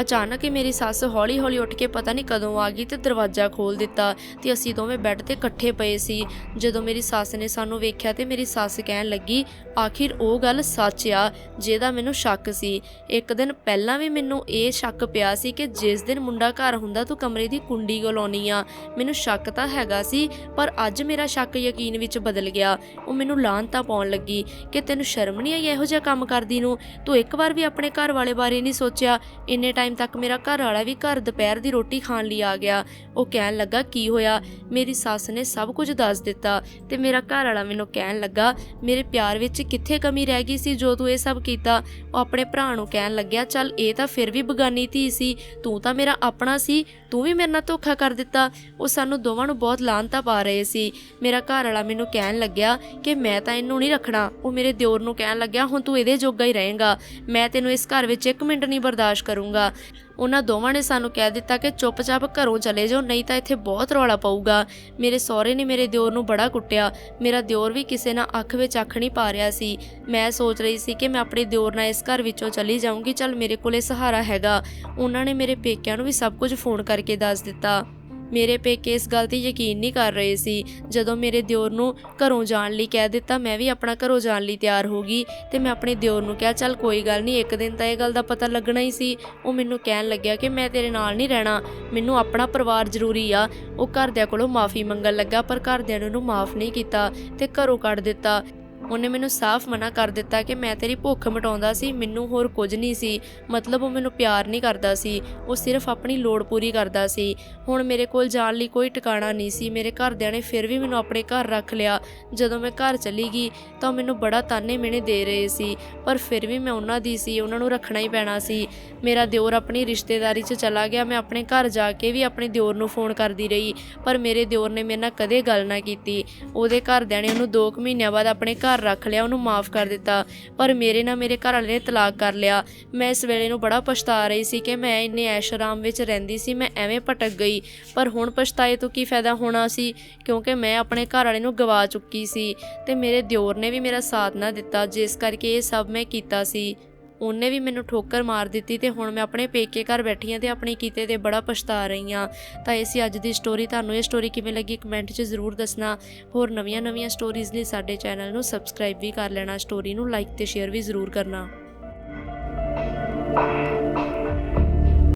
ਅਚਾਨਕ ਹੀ ਮੇਰੀ ਸੱਸ ਹੌਲੀ-ਹੌਲੀ ਉੱਠ ਕੇ ਪਤਾ ਨਹੀਂ ਕਦੋਂ ਆ ਗਈ ਤੇ ਦਰਵਾਜ਼ਾ ਖੋਲ ਦਿੱਤਾ ਤੇ ਅਸੀਂ ਦੋਵੇਂ ਬੈੱਡ ਤੇ ਇਕੱਠੇ ਪਏ ਸੀ। ਜਦੋਂ ਮੇਰੀ ਸੱਸ ਨੇ ਸਾਨੂੰ ਵੇਖਿਆ ਤੇ ਮੇਰੀ ਸੱਸ ਕਹਿਣ ਲੱਗੀ, ਆਖਿਰ ਉਹ ਗੱਲ ਸੱਚ ਆ, ਜਿਹਦਾ ਮੈਨੂੰ ਸ਼ੱਕ ਸੀ। ਇੱਕ ਦਿਨ ਪਹਿਲਾਂ ਵੀ ਮੈਨੂੰ ਇਹ ਸ਼ੱਕ ਪਿਆ ਸੀ ਕਿ ਜਿਸ ਦਿਨ ਮੁੰਡਾ ਘਰ ਹੁੰਦਾ ਤੂੰ ਕਮਰੇ ਦੀ ਕੁੰਡੀ ਗਲਾਉਣੀ ਆ। ਮੈਨੂੰ ਸ਼ੱਕ ਤਾਂ ਹੈਗਾ ਸੀ, ਪਰ ਅੱਜ ਮੇਰਾ ਸ਼ੱਕ ਯਕੀਨ ਵਿੱਚ ਬਦਲ ਗਿਆ। ਉਹ ਮੈਨੂੰ ਲਾਂਤਾ ਪਾਉਣ ਲੱਗੀ ਕਿ ਤੈਨੂੰ ਸ਼ਰਮ ਨਹੀਂ ਆਈ ਇਹੋ ਜਿਹਾ ਕੰਮ ਕਰਦੀ ਨੂੰ? ਤੂੰ ਇੱਕ ਵਾਰ ਵੀ ਆਪਣੇ ਘਰ ਵਾਲੇ ਬਾਰੇ ਨਹੀਂ ਸੋਚਿਆ? ਇੰਨੇ ਟਾਈਮ ਤੱਕ ਮੇਰਾ ਘਰ ਵਾਲਾ ਵੀ ਘਰ ਦੁਪਹਿਰ ਦੀ ਰੋਟੀ ਖਾਣ ਲਈ ਆ ਗਿਆ। ਉਹ ਕਹਿਣ ਲੱਗਾ, ਕੀ ਹੋਇਆ? ਮੇਰੀ ਸੱਸ ਨੇ ਸਭ ਕੁਝ ਦੱਸ ਦਿੱਤਾ ਤੇ ਮੇਰਾ ਘਰ ਵਾਲਾ ਮੈਨੂੰ ਕਹਿਣ ਲੱਗਾ, ਮੇਰੇ ਪਿਆਰ ਵਿੱਚ ਕਿੱਥੇ ਕਮੀ ਰਹਿ ਗਈ ਸੀ ਜੋ ਤੂੰ ਇਹ ਸਭ ਕੀਤਾ? ਉਹ ਆਪਣੇ ਭਰਾ ਨੂੰ ਕਹਿਣ ਲੱਗਿਆ, ਚੱਲ ਇਹ ਤਾਂ ਫਿਰ ਵੀ ਬਗਾਨੀ ਧੀ ਸੀ, ਤੂੰ ਤਾਂ ਮੇਰਾ ਆਪਣਾ ਸੀ, ਤੂੰ ਵੀ ਮੇਰੇ ਨਾਲ ਧੋਖਾ ਕਰ ਦਿੱਤਾ। ਉਹ ਸਾਨੂੰ ਦੋਵਾਂ ਨੂੰ ਬਹੁਤ ਲਾਂਤਾ ਪਾ ਰਹੇ ਸੀ। ਮੇਰਾ ਘਰ ਵਾਲਾ ਮੈਨੂੰ ਕਹਿਣ ਲੱਗਿਆ ਕਿ ਮੈਂ ਤਾਂ ਇਹਨੂੰ ਨਹੀਂ ਰੱਖਣਾ। ਉਹ ਮੇਰੇ ਦਿਓਰ ਨੂੰ ਕਹਿਣ ਲੱਗਿਆ, ਹੁਣ ਤੂੰ ਇਹਦੇ ਜੋਗਾ ਹੀ ਰਹੇਗਾ। ਮੈਂ ਤੈਨੂੰ ਇਸ ਘਰ ਵਿੱਚ ਇੱਕ ਮਿੰਟ ਨਹੀਂ ਬਰਦਾਸ਼ਤ ਕਰੂੰਗਾ। ਉਹਨਾਂ ਦੋਵਾਂ ਨੇ ਸਾਨੂੰ ਕਹਿ ਦਿੱਤਾ ਕਿ ਚੁੱਪਚਾਪ ਘਰੋਂ ਚਲੇ ਜਾਓ, ਨਹੀਂ ਤਾਂ ਇੱਥੇ ਬਹੁਤ ਰੌਲਾ ਪਊਗਾ। ਮੇਰੇ ਸਹੁਰੇ ਨੇ ਮੇਰੇ ਦਿਓਰ ਨੂੰ ਬੜਾ ਕੁੱਟਿਆ। ਮੇਰਾ ਦਿਓਰ ਵੀ ਕਿਸੇ ਨਾਲ ਅੱਖ ਵਿੱਚ ਅੱਖ ਨਹੀਂ ਪਾ ਰਿਹਾ ਸੀ। ਮੈਂ ਸੋਚ ਰਹੀ ਸੀ ਕਿ ਮੈਂ ਆਪਣੇ ਦਿਓਰ ਨਾਲ ਇਸ ਘਰ ਵਿੱਚੋਂ ਚਲੀ ਜਾਊਂਗੀ। ਚੱਲ ਮੇਰੇ ਕੋਲੇ ਸਹਾਰਾ ਹੈਗਾ। ਉਹਨਾਂ ਨੇ ਮੇਰੇ ਪੇਕਿਆਂ ਨੂੰ ਵੀ ਸਭ ਕੁਝ ਫੋਨ ਕਰਕੇ ਦੱਸ ਦਿੱਤਾ। ਮੇਰੇ ਪੇਕੇ ਇਸ ਗੱਲ ਤੇ ਯਕੀਨ ਨਹੀਂ ਕਰ ਰਹੇ ਸੀ। ਜਦੋਂ ਮੇਰੇ ਦਿਓਰ ਨੂੰ ਘਰੋਂ ਜਾਣ ਲਈ ਕਹਿ ਦਿੱਤਾ, ਮੈਂ ਵੀ ਆਪਣਾ ਘਰੋਂ ਜਾਣ ਲਈ ਤਿਆਰ ਹੋ ਗਈ ਤੇ ਮੈਂ ਆਪਣੇ ਦਿਓਰ ਨੂੰ ਕਿਹਾ, ਚੱਲ ਕੋਈ ਗੱਲ ਨਹੀਂ, ਇੱਕ ਦਿਨ ਤਾਂ ਇਹ ਗੱਲ ਦਾ ਪਤਾ ਲੱਗਣਾ ਹੀ ਸੀ। ਉਹ ਮੈਨੂੰ ਕਹਿਣ ਲੱਗਿਆ ਕਿ ਮੈਂ ਤੇਰੇ ਨਾਲ ਨਹੀਂ ਰਹਿਣਾ। ਮੈਨੂੰ ਆਪਣਾ ਪਰਿਵਾਰ ਜ਼ਰੂਰੀ ਆ। ਉਹ ਘਰਦਿਆਂ ਕੋਲੋਂ ਮਾਫੀ ਮੰਗਣ ਲੱਗਾ, ਪਰ ਘਰਦਿਆਂ ਨੇ ਉਹਨੂੰ ਮਾਫ ਨਹੀਂ ਕੀਤਾ ਤੇ ਘਰੋਂ ਕੱਢ ਦਿੱਤਾ। ਉਹਨੇ ਮੈਨੂੰ ਸਾਫ਼ ਮਨਾ ਕਰ ਦਿੱਤਾ ਕਿ ਮੈਂ ਤੇਰੀ ਭੁੱਖ ਮਿਟਾਉਂਦਾ ਸੀ, ਮੈਨੂੰ ਹੋਰ ਕੁਝ ਨਹੀਂ ਸੀ। ਮਤਲਬ ਉਹ ਮੈਨੂੰ ਪਿਆਰ ਨਹੀਂ ਕਰਦਾ ਸੀ। ਉਹ ਸਿਰਫ ਆਪਣੀ ਲੋੜ ਪੂਰੀ ਕਰਦਾ ਸੀ। ਹੁਣ ਮੇਰੇ ਕੋਲ ਜਾਣ ਲਈ ਕੋਈ ਟਿਕਾਣਾ ਨਹੀਂ ਸੀ। ਮੇਰੇ ਘਰਦਿਆਂ ਨੇ ਫਿਰ ਵੀ ਮੈਨੂੰ ਆਪਣੇ ਘਰ ਰੱਖ ਲਿਆ। ਜਦੋਂ ਮੈਂ ਘਰ ਚਲੀ ਗਈ, ਤਾਂ ਉਹ ਮੈਨੂੰ ਬੜਾ ਤਾਨੇ ਮਿਹਣੇ ਦੇ ਰਹੇ ਸੀ। ਪਰ ਫਿਰ ਵੀ ਮੈਂ ਉਹਨਾਂ ਦੀ ਸੀ, ਉਹਨਾਂ ਨੂੰ ਰੱਖਣਾ ਹੀ ਪੈਣਾ ਸੀ। ਮੇਰਾ ਦਿਓਰ ਆਪਣੀ ਰਿਸ਼ਤੇਦਾਰੀ 'ਚ ਚਲਾ ਗਿਆ। ਮੈਂ ਆਪਣੇ ਘਰ ਜਾ ਕੇ ਵੀ ਆਪਣੇ ਦਿਓਰ ਨੂੰ ਫੋਨ ਕਰਦੀ ਰਹੀ। ਪਰ ਮੇਰੇ ਦਿਓਰ ਨੇ ਮੇਰੇ ਨਾਲ ਕਦੇ ਗੱਲ ਨਾ ਕੀਤੀ। ਉਹਦੇ ਘਰਦਿਆਂ ਨੇ ਉਹਨੂੰ 2 ਮਹੀਨਿਆਂ ਬਾਅਦ ਆਪਣੇ ਘਰ ਘਰ ਰੱਖ ਲਿਆ, ਉਹਨੂੰ ਮਾਫ ਕਰ ਦਿੱਤਾ, ਪਰ ਮੇਰੇ ਨਾਲ ਮੇਰੇ ਘਰ ਵਾਲੇ ਨੇ ਤਲਾਕ ਕਰ ਲਿਆ। ਮੈਂ ਇਸ ਵੇਲੇ ਨੂੰ ਬੜਾ ਪਛਤਾ ਰਹੀ ਸੀ ਕਿ ਮੈਂ ਇੰਨੇ ਐਸ਼ਰਾਮ ਵਿੱਚ ਰਹਿੰਦੀ ਸੀ, ਮੈਂ ਐਵੇਂ ਭਟਕ ਗਈ। ਪਰ ਹੁਣ ਪਛਤਾਏ ਤੋਂ ਕੀ ਫਾਇਦਾ ਹੋਣਾ ਸੀ? ਕਿਉਂਕਿ ਮੈਂ ਆਪਣੇ ਘਰ ਵਾਲੇ ਨੂੰ ਗਵਾ ਚੁੱਕੀ ਸੀ ਤੇ ਮੇਰੇ ਦਿਓਰ ਨੇ ਵੀ ਮੇਰਾ ਸਾਥ ਨਾ ਦਿੱਤਾ, ਜਿਸ ਕਰਕੇ ਇਹ ਸਭ ਮੈਂ ਕੀਤਾ ਸੀ। ਉਹਨੇ ਵੀ ਮੈਨੂੰ ਠੋਕਰ ਮਾਰ ਦਿੱਤੀ ਤੇ ਹੁਣ ਮੈਂ ਆਪਣੇ ਪੇਕੇ ਘਰ ਬੈਠੀ ਹਾਂ ਤੇ ਆਪਣੇ ਕੀਤੇ ਤੇ ਬੜਾ ਪਛਤਾ ਰਹੀ ਹਾਂ ਤਾਂ ਇਹ ਸੀ ਅੱਜ ਦੀ ਸਟੋਰੀ ਤੁਹਾਨੂੰ ਇਹ ਸਟੋਰੀ ਕਿਵੇਂ ਲੱਗੀ ਕਮੈਂਟ 'ਚ ਜ਼ਰੂਰ ਦੱਸਣਾ। ਹੋਰ ਨਵੀਆਂ-ਨਵੀਆਂ ਸਟੋਰੀਜ਼ ਲਈ ਸਾਡੇ ਚੈਨਲ ਨੂੰ ਸਬਸਕ੍ਰਾਈਬ ਵੀ ਕਰ ਲੈਣਾ ਸਟੋਰੀ ਨੂੰ ਲਾਈਕ ਤੇ ਸ਼ੇਅਰ ਵੀ ਜ਼ਰੂਰ ਕਰਨਾ।